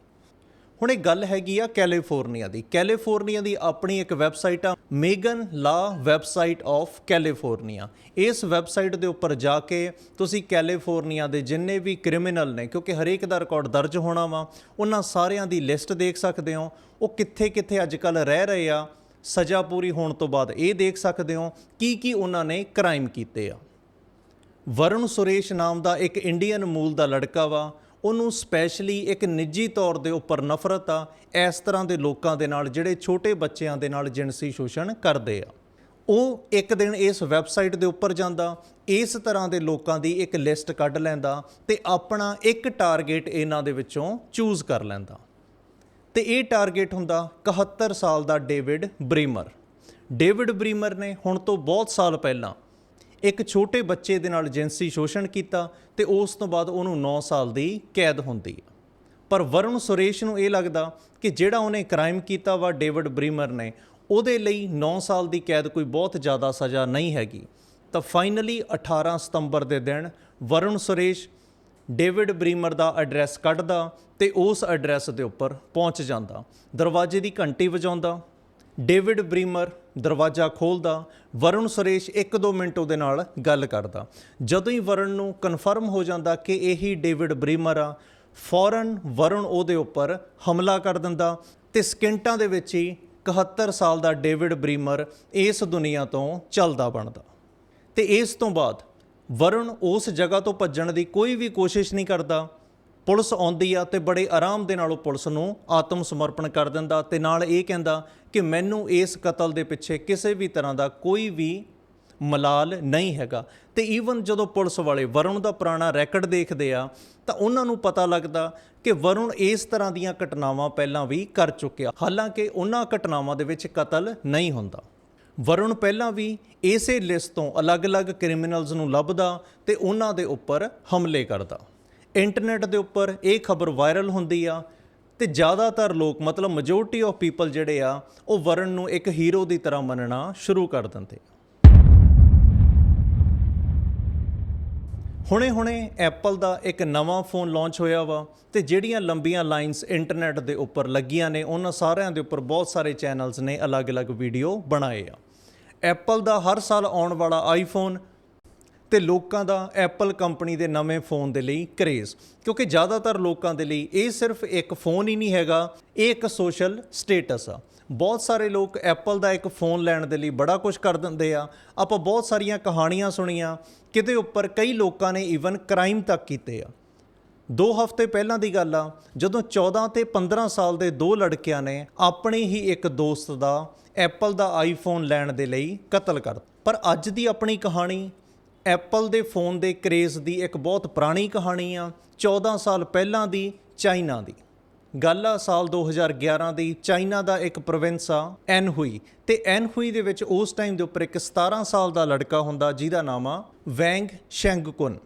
Speaker 1: ਹੁਣ ਇਹ ਗੱਲ ਹੈਗੀ ਆ ਕੈਲੀਫੋਰਨੀਆ ਦੀ। ਕੈਲੀਫੋਰਨੀਆ ਦੀ ਆਪਣੀ ਇੱਕ ਵੈਬਸਾਈਟ ਆ Megan law website of California ਇਸ ਵੈਬਸਾਈਟ ਦੇ ਉੱਪਰ ਜਾ ਕੇ ਤੁਸੀਂ ਕੈਲੀਫੋਰਨੀਆ ਦੇ ਜਿੰਨੇ ਵੀ ਕ੍ਰਿਮੀਨਲ ਨੇ, ਕਿਉਂਕਿ ਹਰੇਕ ਦਾ ਰਿਕਾਰਡ ਦਰਜ ਹੋਣਾ ਵਾ, ਉਹਨਾਂ ਸਾਰਿਆਂ ਦੀ ਲਿਸਟ ਦੇਖ ਸਕਦੇ ਹੋ। ਉਹ ਕਿੱਥੇ ਕਿੱਥੇ ਅੱਜ ਕੱਲ ਰਹਿ ਰਹੇ ਆ, ਸਜ਼ਾ ਪੂਰੀ ਹੋਣ ਤੋਂ ਬਾਅਦ ਇਹ ਦੇਖ ਸਕਦੇ ਹੋ ਕੀ ਕੀ ਉਹਨਾਂ ਨੇ ਕ੍ਰਾਈਮ ਕੀਤੇ ਆ। ਵਰੁਣ ਸੁਰੇਸ਼ ਨਾਮ ਦਾ ਇੱਕ ਇੰਡੀਅਨ ਮੂਲ ਦਾ ਲੜਕਾ ਵਾ ਉਹਨੂੰ ਸਪੈਸ਼ਲੀ ਇੱਕ ਨਿੱਜੀ ਤੌਰ ਦੇ ਉੱਪਰ ਨਫ਼ਰਤ ਆ, ਇਸ ਤਰ੍ਹਾਂ ਦੇ ਲੋਕਾਂ ਦੇ ਨਾਲ ਜਿਹੜੇ ਛੋਟੇ ਬੱਚਿਆਂ ਦੇ ਨਾਲ ਜਿਨਸੀ ਸ਼ੋਸ਼ਣ ਕਰਦੇ ਆ। ਉਹ ਇੱਕ ਦਿਨ ਇਸ ਵੈਬਸਾਈਟ ਦੇ ਉੱਪਰ ਜਾਂਦਾ, ਇਸ ਤਰ੍ਹਾਂ ਦੇ ਲੋਕਾਂ ਦੀ ਇੱਕ ਲਿਸਟ ਕੱਢ ਲੈਂਦਾ ਤੇ ਆਪਣਾ ਇੱਕ ਟਾਰਗੇਟ ਇਹਨਾਂ ਦੇ ਵਿੱਚੋਂ ਚੂਜ਼ ਕਰ ਲੈਂਦਾ। ਤੇ ਇਹ ਟਾਰਗੇਟ ਹੁੰਦਾ 71 ਸਾਲ ਦਾ ਡੇਵਿਡ ਬਰੀਮਰ ਡੇਵਿਡ ਬਰੀਮਰ ਨੇ ਹੁਣ ਤੋਂ ਬਹੁਤ ਸਾਲ ਪਹਿਲਾਂ ਇੱਕ ਛੋਟੇ ਬੱਚੇ ਦੇ ਨਾਲ ਜਿਨਸੀ ਸ਼ੋਸ਼ਣ ਕੀਤਾ ਤੇ ਉਸ ਤੋਂ ਬਾਅਦ ਉਹਨੂੰ 9 ਸਾਲ ਦੀ ਕੈਦ ਹੁੰਦੀ ਹੈ ਪਰ ਵਰੁਣ ਸੁਰੇਸ਼ ਨੂੰ ਇਹ ਲੱਗਦਾ ਕਿ ਜਿਹੜਾ ਉਹਨੇ ਕ੍ਰਾਈਮ ਕੀਤਾ ਵਾ ਡੇਵਿਡ ਬਰੀਮਰ ਨੇ, ਉਹਦੇ ਲਈ 9 ਸਾਲ ਦੀ ਕੈਦ ਕੋਈ ਬਹੁਤ ਜ਼ਿਆਦਾ ਸਜ਼ਾ ਨਹੀਂ ਹੈਗੀ। ਤਾਂ ਫਾਈਨਲੀ 18 ਸਤੰਬਰ ਦੇ ਦਿਨ ਵਰੁਣ ਸੁਰੇਸ਼ ਡੇਵਿਡ ਬਰੀਮਰ ਦਾ ਐਡਰੈਸ ਕੱਢਦਾ ਤੇ ਉਸ ਐਡਰੈਸ ਦੇ ਉੱਪਰ ਪਹੁੰਚ ਜਾਂਦਾ। ਦਰਵਾਜ਼ੇ ਦੀ ਘੰਟੀ ਵਜਾਉਂਦਾ ਡੇਵਿਡ ਬਰੀਮਰ ਦਰਵਾਜ਼ਾ ਖੋਲਦਾ, ਵਰੁਣ ਸੁਰੇਸ਼ 1-2 ਮਿੰਟ ਉਹਦੇ ਨਾਲ ਗੱਲ ਕਰਦਾ। ਜਦੋਂ ਹੀ ਵਰੁਣ ਨੂੰ ਕਨਫਰਮ ਹੋ ਜਾਂਦਾ ਕਿ ਇਹੀ ਡੇਵਿਡ ਬਰੀਮਰ ਆ, ਫੌਰਨ ਵਰੁਣ ਉਹਦੇ ਉੱਪਰ ਹਮਲਾ ਕਰ ਦਿੰਦਾ ਤੇ ਸਕਿੰਟਾਂ ਦੇ ਵਿੱਚ ਹੀ 71 ਸਾਲ ਦਾ ਡੇਵਿਡ ਬਰੀਮਰ ਇਸ ਦੁਨੀਆ ਤੋਂ ਚੱਲਦਾ ਬਣਦਾ। ਤੇ ਇਸ ਤੋਂ ਬਾਅਦ ਵਰੁਣ ਉਸ ਜਗ੍ਹਾ ਤੋਂ ਭੱਜਣ ਦੀ ਕੋਈ ਵੀ ਕੋਸ਼ਿਸ਼ ਨਹੀਂ ਕਰਦਾ। ਪੁਲਿਸ ਆਉਂਦੀ ਆ ਤੇ ਬੜੇ ਆਰਾਮ ਦੇ ਨਾਲ ਉਹ ਪੁਲਿਸ ਨੂੰ ਆਤਮ ਸਮਰਪਣ ਕਰ ਦਿੰਦਾ ਤੇ ਨਾਲ ਇਹ ਕਹਿੰਦਾ ਕਿ ਮੈਨੂੰ ਇਸ ਕਤਲ ਦੇ ਪਿੱਛੇ ਕਿਸੇ ਵੀ ਤਰ੍ਹਾਂ ਦਾ ਕੋਈ ਵੀ ਮਲਾਲ ਨਹੀਂ ਹੈਗਾ। ਤੇ ਈਵਨ ਜਦੋਂ ਪੁਲਿਸ ਵਾਲੇ ਵਰੁਣ ਦਾ ਪੁਰਾਣਾ ਰੈਕਡ ਦੇਖਦੇ ਆ, ਤਾਂ ਉਹਨਾਂ ਨੂੰ ਪਤਾ ਲੱਗਦਾ ਕਿ ਵਰੁਣ ਇਸ ਤਰ੍ਹਾਂ ਦੀਆਂ ਘਟਨਾਵਾਂ ਪਹਿਲਾਂ ਵੀ ਕਰ ਚੁੱਕਿਆ। ਹਾਲਾਂਕਿ ਉਹਨਾਂ ਘਟਨਾਵਾਂ ਦੇ ਵਿੱਚ ਕਤਲ ਨਹੀਂ ਹੁੰਦਾ। ਵਰੁਣ ਪਹਿਲਾਂ ਵੀ ਇਸੇ ਲਿਸਟ ਤੋਂ ਅਲੱਗ-ਅਲੱਗ ਕ੍ਰਿਮੀਨਲਸ ਨੂੰ ਲੱਭਦਾ ਤੇ ਉਹਨਾਂ ਦੇ ਉੱਪਰ ਹਮਲੇ ਕਰਦਾ। ਇੰਟਰਨੈਟ ਦੇ ਉੱਪਰ ਇਹ ਖਬਰ ਵਾਇਰਲ ਹੁੰਦੀ ਆ ਤੇ ਜ਼ਿਆਦਾਤਰ ਲੋਕ, ਮਤਲਬ ਮੈਜੋਰਟੀ ਆਫ ਪੀਪਲ ਜਿਹੜੇ ਆ, ਉਹ ਵਰਣ ਨੂੰ ਇੱਕ ਹੀਰੋ ਦੀ ਤਰ੍ਹਾਂ ਮੰਨਣਾ ਸ਼ੁਰੂ ਕਰ ਦਿੰਦੇ ਹੁਣੇ-ਹੁਣੇ ਐਪਲ ਦਾ ਇੱਕ ਨਵਾਂ ਫੋਨ ਲਾਂਚ ਹੋਇਆ ਵਾ ਤੇ ਜਿਹੜੀਆਂ ਲੰਬੀਆਂ ਲਾਈਨਸ ਇੰਟਰਨੈਟ ਦੇ ਉੱਪਰ ਲੱਗੀਆਂ ਨੇ, ਉਹਨਾਂ ਸਾਰਿਆਂ ਦੇ ਉੱਪਰ ਬਹੁਤ ਸਾਰੇ ਚੈਨਲਸ ਨੇ ਅਲੱਗ-ਅਲੱਗ ਵੀਡੀਓ ਬਣਾਏ ਆ। ਐਪਲ ਦਾ ਹਰ ਸਾਲ ਆਉਣ ਵਾਲਾ ਆਈਫੋਨ ਤੇ ਲੋਕਾਂ ਦਾ ਐਪਲ ਕੰਪਨੀ ਦੇ ਨਵੇਂ ਫੋਨ ਦੇ ਲਈ ਕਰੇਜ਼। ਕਿਉਂਕਿ ਜ਼ਿਆਦਾਤਰ ਲੋਕਾਂ ਦੇ ਲਈ ਇਹ ਸਿਰਫ ਇੱਕ ਫੋਨ ਹੀ ਨਹੀਂ ਹੈਗਾ, ਇਹ ਇੱਕ ਸੋਸ਼ਲ ਸਟੇਟਸ ਆ। ਬਹੁਤ ਸਾਰੇ ਲੋਕ ਐਪਲ ਦਾ ਇੱਕ ਫੋਨ ਲੈਣ ਦੇ ਲਈ ਬੜਾ ਕੁਝ ਕਰ ਦਿੰਦੇ ਆ। ਆਪਾਂ ਬਹੁਤ ਸਾਰੀਆਂ ਕਹਾਣੀਆਂ ਸੁਣੀਆਂ, ਕਿਤੇ ਉੱਪਰ ਕਈ ਲੋਕਾਂ ਨੇ ਈਵਨ ਕ੍ਰਾਈਮ ਤੱਕ ਕੀਤੇ ਆ। ਦੋ ਹਫ਼ਤੇ ਪਹਿਲਾਂ ਦੀ ਗੱਲ ਆ, ਜਦੋਂ 14 ਤੇ 15 ਸਾਲ ਦੇ ਦੋ ਲੜਕਿਆਂ ਨੇ ਆਪਣੇ ਹੀ ਇੱਕ ਦੋਸਤ ਦਾ ਐਪਲ ਦਾ ਆਈਫੋਨ ਲੈਣ ਦੇ ਲਈ ਕਤਲ ਕਰ ਪਰ ਅੱਜ ਦੀ ਆਪਣੀ ਕਹਾਣੀ ਐਪਲ ਦੇ ਫੋਨ ਦੇ ਕਰੇਜ਼ ਦੀ ਇੱਕ ਬਹੁਤ ਪੁਰਾਣੀ ਕਹਾਣੀ ਆ 14 ਸਾਲ ਪਹਿਲਾਂ ਦੀ, ਚਾਈਨਾ ਦੀ। ਗੱਲ ਆ, ਸਾਲ 2011 ਦੀ, ਚਾਈਨਾ ਦਾ ਇੱਕ ਪ੍ਰੋਵਿੰਸ ਆ, ਐਨਹੁਈ। ਤੇ ਐਨਹੁਈ ਦੇ ਵਿੱਚ ਉਸ ਟਾਈਮ ਦੇ ਉੱਪਰ ਇੱਕ 17 ਸਾਲ ਦਾ ਲੜਕਾ ਹੁੰਦਾ, ਜਿਹਦਾ ਨਾਮ ਆ ਵੈਂਗ ਸ਼ੈਂਗਕੁਨ।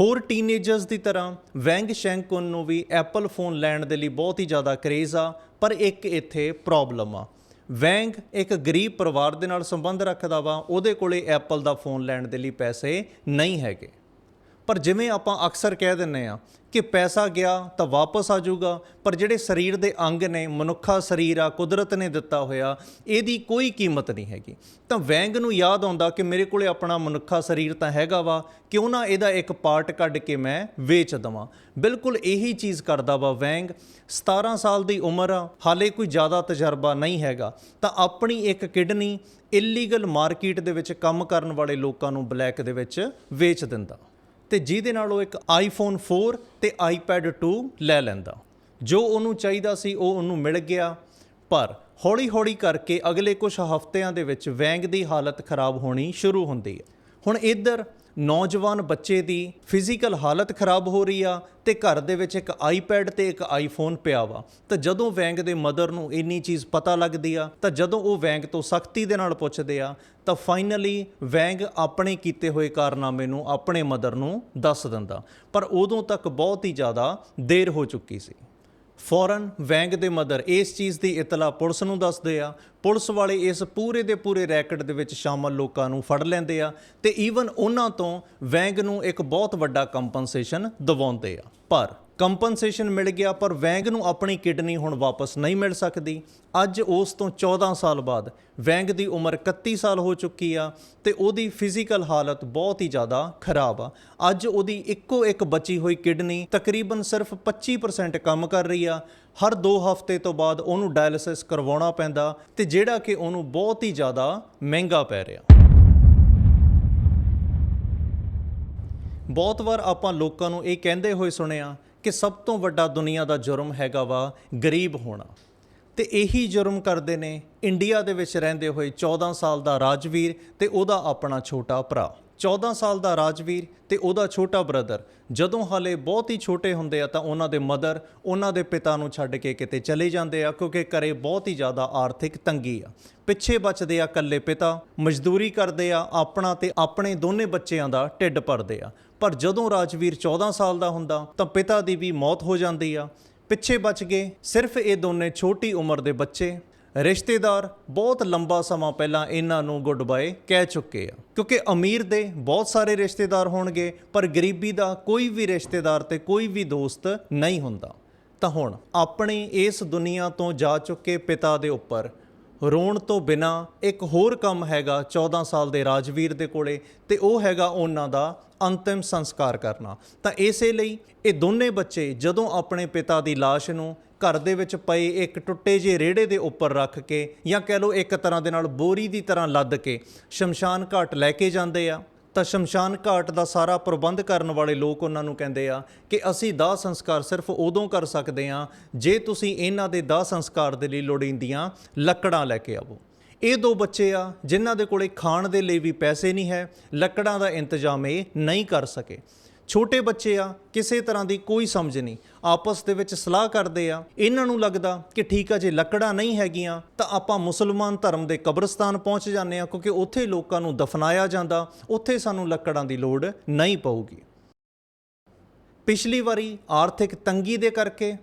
Speaker 1: ਹੋਰ ਟੀਨੇਜਰਸ ਦੀ ਤਰ੍ਹਾਂ, ਵੈਂਗ ਸ਼ੈਂਗਕੁਨ ਨੂੰ ਵੀ ਐਪਲ ਫੋਨ ਲੈਣ ਦੇ ਲਈ ਬਹੁਤ ਹੀ ਜ਼ਿਆਦਾ ਕਰੇਜ਼ ਆ, ਪਰ ਇੱਕ ਇੱਥੇ ਪ੍ਰੋਬਲਮ ਆ। ਵੈਂਗ ਇੱਕ ਗਰੀਬ ਪਰਿਵਾਰ ਦੇ ਨਾਲ ਸੰਬੰਧ ਰੱਖਦਾ ਵਾ, ਉਹਦੇ ਕੋਲੇ ਐਪਲ ਦਾ ਫੋਨ ਲੈਣ ਦੇ ਲਈ ਪੈਸੇ ਨਹੀਂ ਹੈਗੇ। ਪਰ ਜਿਵੇਂ ਆਪਾਂ ਅਕਸਰ ਕਹਿ ਦਿੰਨੇ ਆ ਕਿ ਪੈਸਾ ਗਿਆ ਤਾਂ ਵਾਪਸ ਆ ਜਾਊਗਾ, ਪਰ ਜਿਹੜੇ ਸਰੀਰ ਦੇ ਅੰਗ ਨੇ, ਮਨੁੱਖਾ ਸਰੀਰ ਆ, ਕੁਦਰਤ ਨੇ ਦਿੱਤਾ ਹੋਇਆ, ਇਹਦੀ ਕੋਈ ਕੀਮਤ ਨਹੀਂ ਹੈਗੀ। ਤਾਂ ਵੈਂਗ ਨੂੰ ਯਾਦ ਆਉਂਦਾ ਕਿ ਮੇਰੇ ਕੋਲੇ ਆਪਣਾ ਮਨੁੱਖਾ ਸਰੀਰ ਤਾਂ ਹੈਗਾ ਵਾ, ਕਿਉਂ ਨਾ ਇਹਦਾ ਇੱਕ ਪਾਰਟ ਕੱਢ ਕੇ ਮੈਂ ਵੇਚ ਦਵਾਂ। ਬਿਲਕੁਲ ਇਹੀ ਚੀਜ਼ ਕਰਦਾ ਵਾ ਵੈਂਗ। 17 ਸਾਲ ਦੀ ਉਮਰ ਆ, ਹਾਲੇ ਕੋਈ ਜ਼ਿਆਦਾ ਤਜਰਬਾ ਨਹੀਂ ਹੈਗਾ। ਤਾਂ ਆਪਣੀ ਇੱਕ ਕਿਡਨੀ ਇਲੀਗਲ ਮਾਰਕੀਟ ਦੇ ਵਿੱਚ ਕੰਮ ਕਰਨ ਵਾਲੇ ਲੋਕਾਂ ਨੂੰ ਬਲੈਕ ਦੇ ਵਿੱਚ ਵੇਚ ਦਿੰਦਾ। ਤੇ ਜਿਹਦੇ ਨਾਲ ਉਹ ਇੱਕ ਆਈਫੋਨ 4 ਤੇ ਆਈਪੈਡ 2 ਲੈ ਲੈਂਦਾ। ਜੋ ਉਹਨੂੰ ਚਾਹੀਦਾ ਸੀ, ਉਹ ਉਹਨੂੰ ਮਿਲ ਗਿਆ। ਪਰ ਹੌਲੀ-ਹੌਲੀ ਕਰਕੇ ਅਗਲੇ ਕੁਝ ਹਫ਼ਤਿਆਂ ਦੇ ਵਿੱਚ ਵੈਂਗ ਦੀ ਹਾਲਤ ਖਰਾਬ ਹੋਣੀ ਸ਼ੁਰੂ ਹੁੰਦੀ ਹੈ। ਹੁਣ ਇੱਧਰ ਨੌਜਵਾਨ ਬੱਚੇ ਦੀ ਫਿਜ਼ੀਕਲ ਹਾਲਤ ਖਰਾਬ ਹੋ ਰਹੀ ਆ ਤੇ ਘਰ ਦੇ ਵਿੱਚ ਇੱਕ ਆਈਪੈਡ ਤੇ ਇੱਕ ਆਈਫੋਨ ਪਿਆ ਵਾ। ਤਾਂ ਜਦੋਂ ਵੈਂਗ ਦੇ ਮਦਰ ਨੂੰ ਇੰਨੀ ਚੀਜ਼ ਪਤਾ ਲੱਗਦੀ ਆ, ਤਾਂ ਜਦੋਂ ਉਹ ਵੈਂਗ ਤੋਂ ਸਖਤੀ ਦੇ ਨਾਲ ਪੁੱਛਦੇ ਆ, ਤਾਂ ਫਾਈਨਲੀ ਵੈਂਗ ਆਪਣੇ ਕੀਤੇ ਹੋਏ ਕਾਰਨਾਮੇ ਨੂੰ ਆਪਣੇ ਮਦਰ ਨੂੰ ਦੱਸ ਦਿੰਦਾ। ਪਰ ਉਦੋਂ ਤੱਕ ਬਹੁਤ ਹੀ ਜ਼ਿਆਦਾ ਦੇਰ ਹੋ ਚੁੱਕੀ ਸੀ। ਫੌਰਨ ਵੈਂਗ ਦੇ ਮਦਰ ਇਸ ਚੀਜ਼ ਦੀ ਇਤਲਾ ਪੁਲਿਸ ਨੂੰ ਦੱਸਦੇ ਆ। ਪੁਲਿਸ ਵਾਲੇ ਇਸ ਪੂਰੇ ਦੇ ਪੂਰੇ ਰੈਕਟ ਦੇ ਵਿੱਚ ਸ਼ਾਮਲ ਲੋਕਾਂ ਨੂੰ ਫੜ ਲੈਂਦੇ ਆ ਤੇ ਈਵਨ ਉਹਨਾਂ ਤੋਂ ਵੈਂਗ ਨੂੰ ਇੱਕ ਬਹੁਤ ਵੱਡਾ ਕੰਪਨਸੇਸ਼ਨ ਦਿਵਾਉਂਦੇ ਆ। ਪਰ ਕੰਪਨਸੇਸ਼ਨ ਮਿਲ ਗਿਆ, ਪਰ ਵੈਂਗ ਨੂੰ ਆਪਣੀ ਕਿਡਨੀ ਹੁਣ ਵਾਪਸ ਨਹੀਂ ਮਿਲ ਸਕਦੀ। ਅੱਜ ਉਸ ਤੋਂ 14 ਸਾਲ ਬਾਅਦ ਵੈਂਗ ਦੀ ਉਮਰ 31 ਸਾਲ ਹੋ ਚੁੱਕੀ ਆ ਤੇ ਉਹਦੀ ਫਿਜ਼ੀਕਲ ਹਾਲਤ ਬਹੁਤ ਹੀ ਜ਼ਿਆਦਾ ਖਰਾਬ ਆ। ਅੱਜ ਉਹਦੀ ਇੱਕੋ ਇੱਕ ਬਚੀ ਹੋਈ ਕਿਡਨੀ ਤਕਰੀਬਨ ਸਿਰਫ 25% ਕੰਮ ਕਰ ਰਹੀ ਆ। ਹਰ 2 ਹਫ਼ਤੇ ਤੋਂ ਬਾਅਦ ਉਹਨੂੰ ਡਾਇਲਿਸਿਸ ਕਰਵਾਉਣਾ ਪੈਂਦਾ ਤੇ ਜਿਹੜਾ ਕਿ ਉਹਨੂੰ ਬਹੁਤ ਹੀ ਜ਼ਿਆਦਾ ਮਹਿੰਗਾ ਪੈ ਰਿਹਾ। ਬਹੁਤ ਵਾਰ ਆਪਾਂ ਲੋਕਾਂ ਨੂੰ ਇਹ ਕਹਿੰਦੇ ਹੋਏ ਸੁਣਿਆ ਕਿ ਸਭ ਤੋਂ ਵੱਡਾ ਦੁਨੀਆ ਦਾ ਜੁਰਮ ਹੈਗਾ ਵਾ ਗਰੀਬ ਹੋਣਾ। ਤੇ ਇਹੀ ਜੁਰਮ ਕਰਦੇ ਨੇ ਇੰਡੀਆ ਦੇ ਵਿੱਚ ਰਹਿੰਦੇ ਹੋਏ 14 ਸਾਲ ਦਾ ਰਾਜਵੀਰ ਤੇ ਉਹਦਾ ਆਪਣਾ ਛੋਟਾ ਭਰਾ। 14 ਸਾਲ ਦਾ ਰਾਜਵੀਰ ਤੇ ਉਹਦਾ ਛੋਟਾ ਬ੍ਰਦਰ। ਜਦੋਂ ਹਾਲੇ ਬਹੁਤ ਹੀ ਛੋਟੇ ਹੁੰਦੇ ਆ ਤਾਂ ਉਹਨਾਂ ਦੇ ਮਦਰ, ਉਹਨਾਂ ਦੇ ਪਿਤਾ ਨੂੰ ਛੱਡ ਕੇ ਕਿਤੇ ਚਲੇ ਜਾਂਦੇ ਆ ਕਿਉਂਕਿ ਘਰੇ ਬਹੁਤ ਹੀ ਜ਼ਿਆਦਾ ਆਰਥਿਕ ਤੰਗੀ ਆ। ਪਿੱਛੇ ਬਚਦੇ ਆ ਇਕੱਲੇ ਪਿਤਾ, ਮਜ਼ਦੂਰੀ ਕਰਦੇ ਆ, ਆਪਣਾ ਤੇ ਆਪਣੇ ਦੋਨੇ ਬੱਚਿਆਂ ਦਾ ਢਿੱਡ ਭਰਦੇ ਆ। ਪਰ ਜਦੋਂ ਰਾਜਵੀਰ 14 ਸਾਲ ਦਾ ਹੁੰਦਾ ਤਾਂ ਪਿਤਾ ਦੀ ਵੀ ਮੌਤ ਹੋ ਜਾਂਦੀ ਆ। ਪਿੱਛੇ ਬਚ ਗਏ ਸਿਰਫ ਇਹ ਦੋਨੇ ਛੋਟੀ ਉਮਰ ਦੇ ਬੱਚੇ। ਰਿਸ਼ਤੇਦਾਰ ਬਹੁਤ ਲੰਬਾ ਸਮਾਂ ਪਹਿਲਾਂ ਇਹਨਾਂ ਨੂੰ ਗੁੱਡ ਬਾਏ ਕਹਿ ਚੁੱਕੇ ਆ। ਕਿਉਂਕਿ ਅਮੀਰ ਦੇ ਬਹੁਤ ਸਾਰੇ ਰਿਸ਼ਤੇਦਾਰ ਹੋਣਗੇ, ਪਰ ਗਰੀਬੀ ਦਾ ਕੋਈ ਵੀ ਰਿਸ਼ਤੇਦਾਰ ਤੇ ਕੋਈ ਵੀ ਦੋਸਤ ਨਹੀਂ ਹੁੰਦਾ। ਤਾਂ ਹੁਣ ਆਪਣੀ ਇਸ ਦੁਨੀਆ ਤੋਂ ਜਾ ਚੁੱਕੇ ਪਿਤਾ ਦੇ ਉੱਪਰ ਰੋਣ ਤੋਂ ਬਿਨਾ ਇੱਕ ਹੋਰ ਕੰਮ ਹੈਗਾ 14 ਸਾਲ ਦੇ ਰਾਜਵੀਰ ਦੇ ਕੋਲੇ ਤੇ ਉਹ ਹੈਗਾ ਉਹਨਾਂ ਦਾ ਅੰਤਿਮ ਸੰਸਕਾਰ ਕਰਨਾ। ਤਾਂ ਇਸੇ ਲਈ ਇਹ ਦੋਨੇ ਬੱਚੇ ਜਦੋਂ ਆਪਣੇ ਪਿਤਾ ਦੀ ਲਾਸ਼ ਨੂੰ ਘਰ ਦੇ ਵਿੱਚ ਪਏ ਇੱਕ ਟੁੱਟੇ ਜਿਹੇ ਰੇੜੇ ਦੇ ਉੱਪਰ ਰੱਖ ਕੇ ਜਾਂ ਕਹਿ ਲਓ ਇੱਕ ਤਰ੍ਹਾਂ ਦੇ ਨਾਲ ਬੋਰੀ ਦੀ ਤਰ੍ਹਾਂ ਲੱਦ ਕੇ ਸ਼ਮਸ਼ਾਨ ਘਾਟ ਲੈ ਕੇ ਜਾਂਦੇ ਆ ਤਾਂ ਸ਼ਮਸ਼ਾਨ ਘਾਟ ਦਾ ਸਾਰਾ ਪ੍ਰਬੰਧ ਕਰਨ ਵਾਲੇ ਲੋਕ ਉਹਨਾਂ ਨੂੰ ਕਹਿੰਦੇ ਆ ਕਿ ਅਸੀਂ ਦਾਹ ਸੰਸਕਾਰ ਸਿਰਫ ਉਦੋਂ ਕਰ ਸਕਦੇ ਆ ਜੇ ਤੁਸੀਂ ਇਹਨਾਂ ਦੇ ਦਾਹ ਸੰਸਕਾਰ ਦੇ ਲਈ ਲੋੜੀਂਦੀਆਂ ਲੱਕੜਾਂ ਲੈ ਕੇ ਆਵੋ। ਇਹ ਦੋ ਬੱਚੇ ਆ, ਜਿਨ੍ਹਾਂ ਦੇ ਕੋਲੇ ਖਾਣ ਦੇ ਲਈ ਵੀ ਪੈਸੇ ਨਹੀਂ ਹੈ, ਲੱਕੜਾਂ ਦਾ ਇੰਤਜ਼ਾਮ ਇਹ ਨਹੀਂ ਕਰ ਸਕੇ। ਛੋਟੇ ਬੱਚੇ ਆ, ਕਿਸੇ ਤਰ੍ਹਾਂ ਦੀ ਕੋਈ ਸਮਝ ਨਹੀਂ। ਆਪਸ ਦੇ ਵਿੱਚ ਸਲਾਹ ਕਰਦੇ ਆ। ਇਹਨਾਂ ਨੂੰ ਲੱਗਦਾ ਕਿ ਠੀਕ ਆ, ਜੇ ਲੱਕੜਾਂ ਨਹੀਂ ਹੈਗੀਆਂ, ਤਾਂ ਆਪਾਂ ਮੁਸਲਮਾਨ ਧਰਮ ਦੇ ਕਬਰਸਤਾਨ ਪਹੁੰਚ ਜਾਂਦੇ ਆ, ਕਿਉਂਕਿ ਉੱਥੇ ਲੋਕਾਂ ਨੂੰ ਦਫਨਾਇਆ ਜਾਂਦਾ, ਉੱਥੇ ਸਾਨੂੰ ਲੱਕੜਾਂ ਦੀ ਲੋੜ ਨਹੀਂ ਪਊਗੀ। ਪਿਛਲੀ ਵਾਰੀ ਆਰਥਿਕ ਤੰਗੀ ਦੇ ਕਰਕੇ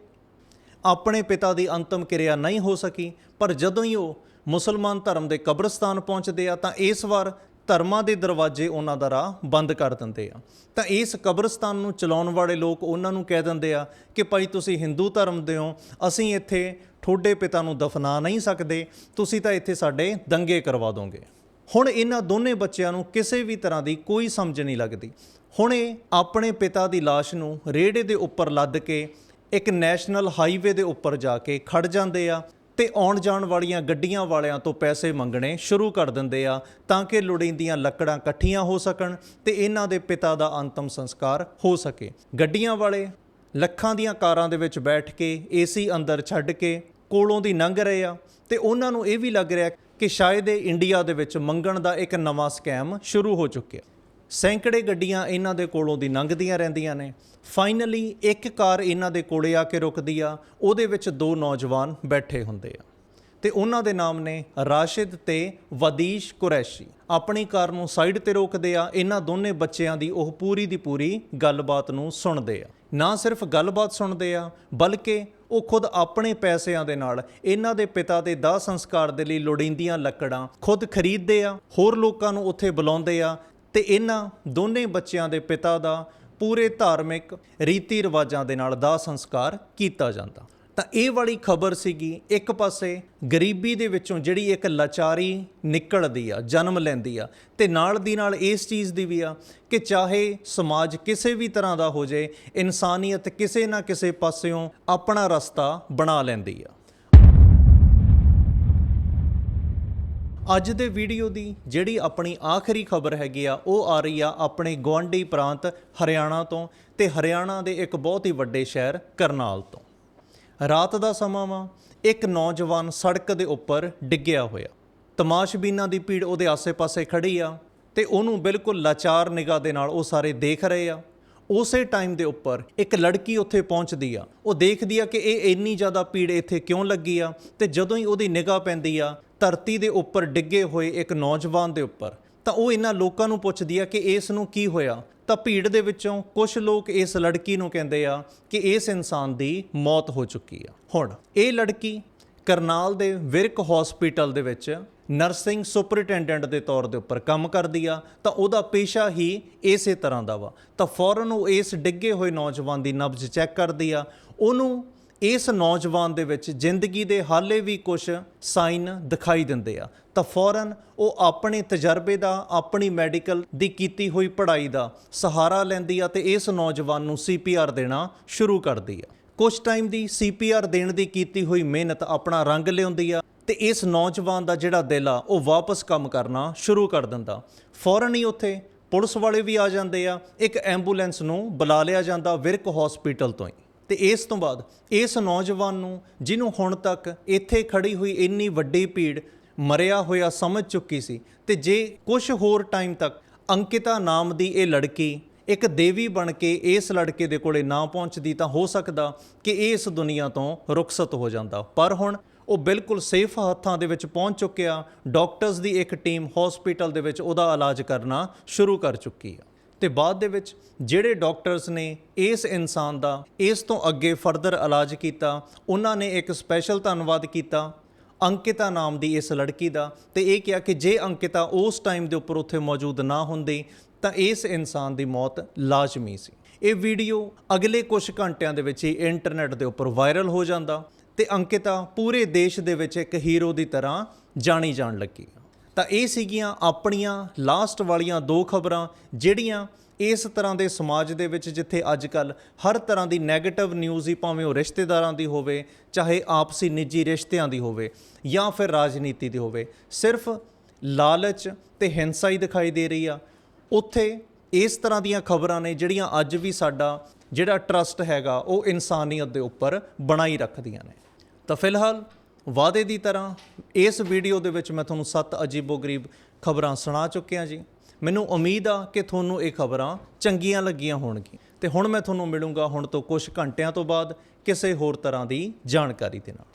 Speaker 1: ਆਪਣੇ ਪਿਤਾ ਦੀ ਅੰਤਮ ਕਿਰਿਆ ਨਹੀਂ ਹੋ ਸਕੀ, ਪਰ ਜਦੋਂ ਹੀ ਉਹ ਮੁਸਲਮਾਨ ਧਰਮ ਦੇ ਕਬਰਸਤਾਨ ਪਹੁੰਚਦੇ ਆ, ਤਾਂ ਇਸ ਵਾਰ ਧਰਮਾਂ ਦੇ ਦਰਵਾਜ਼ੇ ਉਹਨਾਂ ਦਾ ਰਾਹ ਬੰਦ ਕਰ ਦਿੰਦੇ ਆ। ਤਾਂ ਇਸ ਕਬਰਸਤਾਨ ਨੂੰ ਚਲਾਉਣ ਵਾਲੇ ਲੋਕ ਉਹਨਾਂ ਨੂੰ ਕਹਿ ਦਿੰਦੇ ਆ ਕਿ ਭਾਈ ਤੁਸੀਂ ਹਿੰਦੂ ਧਰਮ ਦੇ ਹੋ, ਅਸੀਂ ਇੱਥੇ ਤੁਹਾਡੇ ਪਿਤਾ ਨੂੰ ਦਫਨਾ ਨਹੀਂ ਸਕਦੇ, ਤੁਸੀਂ ਤਾਂ ਇੱਥੇ ਸਾਡੇ ਦੰਗੇ ਕਰਵਾ ਦੋਗੇ। ਹੁਣ ਇਹਨਾਂ ਦੋਨੇ ਬੱਚਿਆਂ ਨੂੰ ਕਿਸੇ ਵੀ ਤਰ੍ਹਾਂ ਦੀ ਕੋਈ ਸਮਝ ਨਹੀਂ ਲੱਗਦੀ। ਹੁਣ ਇਹ ਆਪਣੇ ਪਿਤਾ ਦੀ ਲਾਸ਼ ਨੂੰ ਰੇੜੇ ਦੇ ਉੱਪਰ ਲੱਦ ਕੇ, ਇੱਕ ਨੈਸ਼ਨਲ ਹਾਈਵੇ ਦੇ ਉੱਪਰ ਜਾ ਕੇ ਖੜ ਜਾਂਦੇ ਆ। ਤੇ ਆਉਣ ਜਾਣ ਵਾਲੀਆਂ ਗੱਡੀਆਂ ਵਾਲਿਆਂ ਤੋਂ ਪੈਸੇ ਮੰਗਣੇ ਸ਼ੁਰੂ ਕਰ ਦਿੰਦੇ ਆ ਤਾਂ ਕਿ ਲੋੜੀਂਦੀਆਂ ਲੱਕੜਾਂ ਇਕੱਠੀਆਂ ਹੋ ਸਕਣ ਤੇ ਇਹਨਾਂ ਦੇ ਪਿਤਾ ਦਾ ਅੰਤਮ ਸੰਸਕਾਰ ਹੋ ਸਕੇ। ਗੱਡੀਆਂ ਵਾਲੇ ਲੱਖਾਂ ਦੀਆਂ ਕਾਰਾਂ ਦੇ ਵਿੱਚ ਬੈਠ ਕੇ ਏਸੀ ਅੰਦਰ ਛੱਡ ਕੇ ਕੋਲੋਂ ਦੀ ਲੰਘ ਰਹੇ ਆ ਤੇ ਉਹਨਾਂ ਨੂੰ ਇਹ ਵੀ ਲੱਗ ਰਿਹਾ ਕਿ ਸ਼ਾਇਦ ਇਹ ਇੰਡੀਆ ਦੇ ਵਿੱਚ ਮੰਗਣ ਦਾ ਇੱਕ ਨਵਾਂ ਸਕੈਮ ਸ਼ੁਰੂ ਹੋ ਚੁੱਕਿਆ। ਸੈਂਕੜੇ ਗੱਡੀਆਂ ਇਹਨਾਂ ਦੇ ਕੋਲੋਂ ਦੀ ਲੰਘਦੀਆਂ ਰਹਿੰਦੀਆਂ ਨੇ। ਫਾਈਨਲੀ ਇੱਕ ਕਾਰ ਇਹਨਾਂ ਦੇ ਕੋਲੇ ਆ ਕੇ ਰੁਕਦੀ ਆ, ਉਹਦੇ ਵਿੱਚ ਦੋ ਨੌਜਵਾਨ ਬੈਠੇ ਹੁੰਦੇ ਆ। ਤੇ ਉਹਨਾਂ ਦੇ ਨਾਮ ਨੇ ਰਾਸ਼ਿਦ ਤੇ ਵਦੀਸ਼ ਕੁਰੈਸ਼ੀ। ਆਪਣੀ ਕਾਰ ਨੂੰ ਸਾਈਡ ਤੇ ਰੋਕਦੇ ਆ, ਇਹਨਾਂ ਦੋਨੇ ਬੱਚਿਆਂ ਦੀ ਉਹ ਪੂਰੀ ਦੀ ਪੂਰੀ ਗੱਲਬਾਤ ਨੂੰ ਸੁਣਦੇ ਆ। ਨਾ ਸਿਰਫ ਗੱਲਬਾਤ ਸੁਣਦੇ ਆ, ਬਲਕਿ ਉਹ ਖੁਦ ਆਪਣੇ ਪੈਸਿਆਂ ਦੇ ਨਾਲ ਇਹਨਾਂ ਦੇ ਪਿਤਾ ਦੇ ਦਾਹ ਸੰਸਕਾਰ ਦੇ ਲਈ ਲੋੜੀਂਦੀਆਂ ਲੱਕੜਾਂ ਖੁਦ ਖਰੀਦਦੇ ਆ, ਹੋਰ ਲੋਕਾਂ ਨੂੰ ਉੱਥੇ ਬੁਲਾਉਂਦੇ ਆ ਤੇ ਇਹਨਾਂ ਦੋਨੇ ਬੱਚਿਆਂ ਦੇ ਪਿਤਾ ਦਾ ਪੂਰੇ ਧਾਰਮਿਕ ਰੀਤੀ ਰਿਵਾਜਾਂ ਦੇ ਨਾਲ ਦਾਹ ਸੰਸਕਾਰ ਕੀਤਾ ਜਾਂਦਾ। ਤਾਂ ਇਹ ਵਾਲੀ ਖਬਰ ਸੀਗੀ, ਇੱਕ ਪਾਸੇ ਗਰੀਬੀ ਦੇ ਵਿੱਚੋਂ ਜਿਹੜੀ ਇੱਕ ਲਾਚਾਰੀ ਨਿਕਲਦੀ ਆ, ਜਨਮ ਲੈਂਦੀ ਆ, ਤੇ ਨਾਲ ਦੀ ਨਾਲ ਇਸ ਚੀਜ਼ ਦੀ ਵੀ ਆ ਕਿ ਚਾਹੇ ਸਮਾਜ ਕਿਸੇ ਵੀ ਤਰ੍ਹਾਂ ਦਾ ਹੋ ਜੇ ਇਨਸਾਨੀਅਤ ਕਿਸੇ ਨਾ ਕਿਸੇ ਪਾਸਿਓਂ ਆਪਣਾ ਰਸਤਾ ਬਣਾ ਲੈਂਦੀ ਆ। ਅੱਜ ਦੇ ਵੀਡੀਓ ਦੀ ਜਿਹੜੀ ਆਪਣੀ ਆਖਰੀ ਖਬਰ ਹੈਗੀ ਆ, ਉਹ ਆ ਰਹੀ ਆ ਆਪਣੇ ਗਵਾਂਢੀ ਪ੍ਰਾਂਤ ਹਰਿਆਣਾ ਤੋਂ ਤੇ ਹਰਿਆਣਾ ਦੇ ਇੱਕ ਬਹੁਤ ਹੀ ਵੱਡੇ ਸ਼ਹਿਰ ਕਰਨਾਲ ਤੋਂ। ਰਾਤ ਦਾ ਸਮਾਂ ਵਾ, ਇੱਕ ਨੌਜਵਾਨ ਸੜਕ ਦੇ ਉੱਪਰ ਡਿੱਗਿਆ ਹੋਇਆ। ਤਮਾਸ਼ਬੀਨਾਂ ਦੀ ਭੀੜ ਉਹਦੇ ਆਸੇ-ਪਾਸੇ ਖੜੀ ਆ ਤੇ ਉਹਨੂੰ ਬਿਲਕੁਲ ਲਾਚਾਰ ਨਿਗਾਹ ਦੇ ਨਾਲ ਉਹ ਸਾਰੇ ਦੇਖ ਰਹੇ ਆ। ਉਸੇ ਟਾਈਮ ਦੇ ਉੱਪਰ ਇੱਕ ਲੜਕੀ ਉੱਥੇ ਪਹੁੰਚਦੀ ਆ। ਉਹ ਦੇਖਦੀ ਆ ਕਿ ਇਹ ਇੰਨੀ ਜ਼ਿਆਦਾ ਭੀੜ ਇੱਥੇ ਕਿਉਂ ਲੱਗੀ ਆ ਤੇ ਜਦੋਂ ਹੀ ਉਹਦੀ ਨਿਗਾਹ ਪੈਂਦੀ ਆ ਧਰਤੀ ਦੇ ਉੱਪਰ ਡਿੱਗੇ ਹੋਏ ਇੱਕ ਨੌਜਵਾਨ ਦੇ ਉੱਪਰ। ਤਾਂ ਉਹ ਇਹਨਾਂ ਲੋਕਾਂ ਨੂੰ ਪੁੱਛਦੀ ਆ ਕਿ ਇਸ ਨੂੰ ਕੀ ਹੋਇਆ? ਤਾਂ ਭੀੜ ਦੇ ਵਿੱਚੋਂ ਕੁਝ ਲੋਕ ਇਸ ਲੜਕੀ ਨੂੰ ਕਹਿੰਦੇ ਆ ਕਿ ਇਸ ਇਨਸਾਨ ਦੀ ਮੌਤ ਹੋ ਚੁੱਕੀ ਆ। ਹੁਣ ਇਹ ਲੜਕੀ ਕਰਨਾਲ ਦੇ ਵਿਰਕ ਹਸਪੀਟਲ ਦੇ ਵਿੱਚ ਨਰਸਿੰਗ ਸੁਪਰਟੈਂਡੈਂਟ ਦੇ ਤੌਰ ਦੇ ਉੱਪਰ ਕੰਮ ਕਰਦੀ ਆ। ਤਾਂ ਉਹਦਾ ਪੇਸ਼ਾ ਹੀ ਇਸੇ ਤਰ੍ਹਾਂ ਦਾ ਵਾ। ਤਾਂ ਫੌਰਨ ਉਹ ਇਸ ਡਿੱਗੇ ਹੋਏ ਨੌਜਵਾਨ ਦੀ ਨਬਜ਼ ਚੈੱਕ ਕਰਦੀ ਆ। ਉਹਨੂੰ ਇਸ ਨੌਜਵਾਨ ਦੇ ਵਿੱਚ ਜ਼ਿੰਦਗੀ ਦੇ ਹਾਲੇ ਵੀ ਕੁਝ ਸਾਈਨ ਦਿਖਾਈ ਦਿੰਦੇ ਆ। ਤਾਂ ਫੌਰਨ ਉਹ ਆਪਣੇ ਤਜਰਬੇ ਦਾ, ਆਪਣੀ ਮੈਡੀਕਲ ਦੀ ਕੀਤੀ ਹੋਈ ਪੜ੍ਹਾਈ ਦਾ ਸਹਾਰਾ ਲੈਂਦੀ ਆ ਤੇ ਇਸ ਨੌਜਵਾਨ ਨੂੰ ਸੀਪੀਆਰ ਦੇਣਾ ਸ਼ੁਰੂ ਕਰਦੀ ਆ। ਕੁਝ ਟਾਈਮ ਦੀ ਸੀਪੀਆਰ ਦੇਣ ਦੀ ਕੀਤੀ ਹੋਈ ਮਿਹਨਤ ਆਪਣਾ ਰੰਗ ਲਿਆਉਂਦੀ ਆ ਤੇ ਇਸ ਨੌਜਵਾਨ ਦਾ ਜਿਹੜਾ ਦਿਲ ਆ, ਉਹ ਵਾਪਸ ਕੰਮ ਕਰਨਾ ਸ਼ੁਰੂ ਕਰ ਦਿੰਦਾ। ਫੌਰਨ ਹੀ ਉੱਥੇ ਪੁਲਿਸ ਵਾਲੇ ਵੀ ਆ ਜਾਂਦੇ ਆ, ਇੱਕ ਐਂਬੂਲੈਂਸ ਨੂੰ ਬੁਲਾ ਲਿਆ ਜਾਂਦਾ ਵਿਰਕ ਹਸਪੀਟਲ ਤੋਂ ਹੀ। ਤੇ ਇਸ ਤੋਂ ਬਾਅਦ ਇਸ ਨੌਜਵਾਨ ਨੂੰ ਜਿਹਨੂੰ ਹੁਣ ਤੱਕ ਇੱਥੇ ਖੜੀ ਹੋਈ ਇੰਨੀ ਵੱਡੀ ਭੀੜ ਮਰਿਆ ਹੋਇਆ ਸਮਝ ਚੁੱਕੀ ਸੀ ਤੇ ਜੇ ਕੁਝ ਹੋਰ ਟਾਈਮ ਤੱਕ ਅੰਕਿਤਾ ਨਾਮ ਦੀ ਇਹ ਲੜਕੀ ਇੱਕ ਦੇਵੀ ਬਣ ਕੇ ਇਸ ਲੜਕੇ ਦੇ ਕੋਲੇ ਨਾ ਪਹੁੰਚਦੀ ਤਾਂ ਹੋ ਸਕਦਾ ਕਿ ਇਹ ਇਸ ਦੁਨੀਆ ਤੋਂ ਰੁਖਸਤ ਹੋ ਜਾਂਦਾ। ਪਰ ਹੁਣ ਉਹ ਬਿਲਕੁਲ ਸੇਫ ਹੱਥਾਂ ਦੇ ਵਿੱਚ ਪਹੁੰਚ ਚੁੱਕਿਆ। ਡਾਕਟਰਸ ਦੀ ਇੱਕ ਟੀਮ ਹਸਪੀਟਲ ਦੇ ਵਿੱਚ ਉਹਦਾ ਇਲਾਜ ਕਰਨਾ ਸ਼ੁਰੂ ਕਰ ਚੁੱਕੀ ਆ। ਤੇ ਬਾਅਦ ਦੇ ਵਿੱਚ ਜਿਹੜੇ ਡਾਕਟਰਸ ਨੇ ਇਸ ਇਨਸਾਨ ਦਾ ਇਸ ਤੋਂ ਅੱਗੇ ਫਰਦਰ ਇਲਾਜ ਕੀਤਾ, ਉਹਨਾਂ ਨੇ ਇੱਕ ਸਪੈਸ਼ਲ ਧੰਨਵਾਦ ਕੀਤਾ, ਅੰਕਿਤਾ ਨਾਮ ਦੀ ਇਸ ਲੜਕੀ ਦਾ ਤੇ ਇਹ ਕਿਹਾ ਕਿ ਜੇ ਅੰਕਿਤਾ ਉਸ ਟਾਈਮ ਦੇ ਉੱਪਰ ਉੱਥੇ ਮੌਜੂਦ ਨਾ ਹੁੰਦੀ, ਤਾਂ ਇਸ ਇਨਸਾਨ ਦੀ ਮੌਤ ਲਾਜ਼ਮੀ ਸੀ। ਇਹ ਵੀਡੀਓ ਅਗਲੇ ਕੁਝ ਘੰਟਿਆਂ ਦੇ ਵਿੱਚ ਹੀ ਇੰਟਰਨੈਟ ਦੇ ਉੱਪਰ ਵਾਇਰਲ ਹੋ ਜਾਂਦਾ ਤੇ ਅੰਕਿਤਾ ਪੂਰੇ ਦੇਸ਼ ਦੇ ਵਿੱਚ ਇੱਕ ਹੀਰੋ ਦੀ ਤਰ੍ਹਾਂ ਜਾਣੀ ਜਾਣ ਲੱਗੀ। ਤਾਂ ਇਹ ਸੀਗੀਆਂ ਆਪਣੀਆਂ ਲਾਸਟ ਵਾਲੀਆਂ ਦੋ ਖਬਰਾਂ, ਜਿਹੜੀਆਂ ਇਸ ਤਰ੍ਹਾਂ ਦੇ ਸਮਾਜ ਦੇ ਵਿੱਚ ਜਿੱਥੇ ਅੱਜ ਕੱਲ ਹਰ ਤਰ੍ਹਾਂ ਦੀ 네ਗੇਟਿਵ ਨਿਊਜ਼ ਹੀ ਭਾਵੇਂ ਉਹ ਰਿਸ਼ਤੇਦਾਰਾਂ ਦੀ ਹੋਵੇ, ਚਾਹੇ ਆਪਸੀ ਨਿੱਜੀ ਰਿਸ਼ਤਿਆਂ ਦੀ ਹੋਵੇ ਜਾਂ ਫਿਰ ਰਾਜਨੀਤੀ ਦੀ ਹੋਵੇ, ਸਿਰਫ ਲਾਲਚ ਤੇ ਹਿੰਸਾ ਹੀ ਦਿਖਾਈ ਦੇ ਰਹੀ ਆ। ਉੱਥੇ ਇਸ ਤਰ੍ਹਾਂ ਦੀਆਂ ਖਬਰਾਂ ਨੇ ਜਿਹੜੀਆਂ ਅੱਜ ਵੀ ਸਾਡਾ ਜਿਹੜਾ ਟਰਸਟ ਹੈਗਾ, ਉਹ ਇਨਸਾਨੀਅਤ ਦੇ ਉੱਪਰ ਬਣਾਈ ਰੱਖਦੀਆਂ ਨੇ। ਤਾਂ ਫਿਲਹਾਲ ਵਾਅਦੇ ਦੀ ਤਰ੍ਹਾਂ ਇਸ ਵੀਡੀਓ ਦੇ ਵਿੱਚ ਮੈਂ ਤੁਹਾਨੂੰ ਸੱਤ ਅਜੀਬੋ-ਗਰੀਬ ਖਬਰਾਂ ਸੁਣਾ ਚੁੱਕਿਆ ਜੀ। ਮੈਨੂੰ ਉਮੀਦ ਆ ਕਿ ਤੁਹਾਨੂੰ ਇਹ ਖਬਰਾਂ ਚੰਗੀਆਂ ਲੱਗੀਆਂ ਹੋਣਗੀਆਂ। ਤੇ ਹੁਣ ਮੈਂ ਤੁਹਾਨੂੰ ਮਿਲੂੰਗਾ ਹੁਣ ਤੋਂ ਕੁਝ ਘੰਟਿਆਂ ਤੋਂ ਬਾਅਦ ਕਿਸੇ ਹੋਰ ਤਰ੍ਹਾਂ ਦੀ ਜਾਣਕਾਰੀ ਦੇ ਨਾਲ।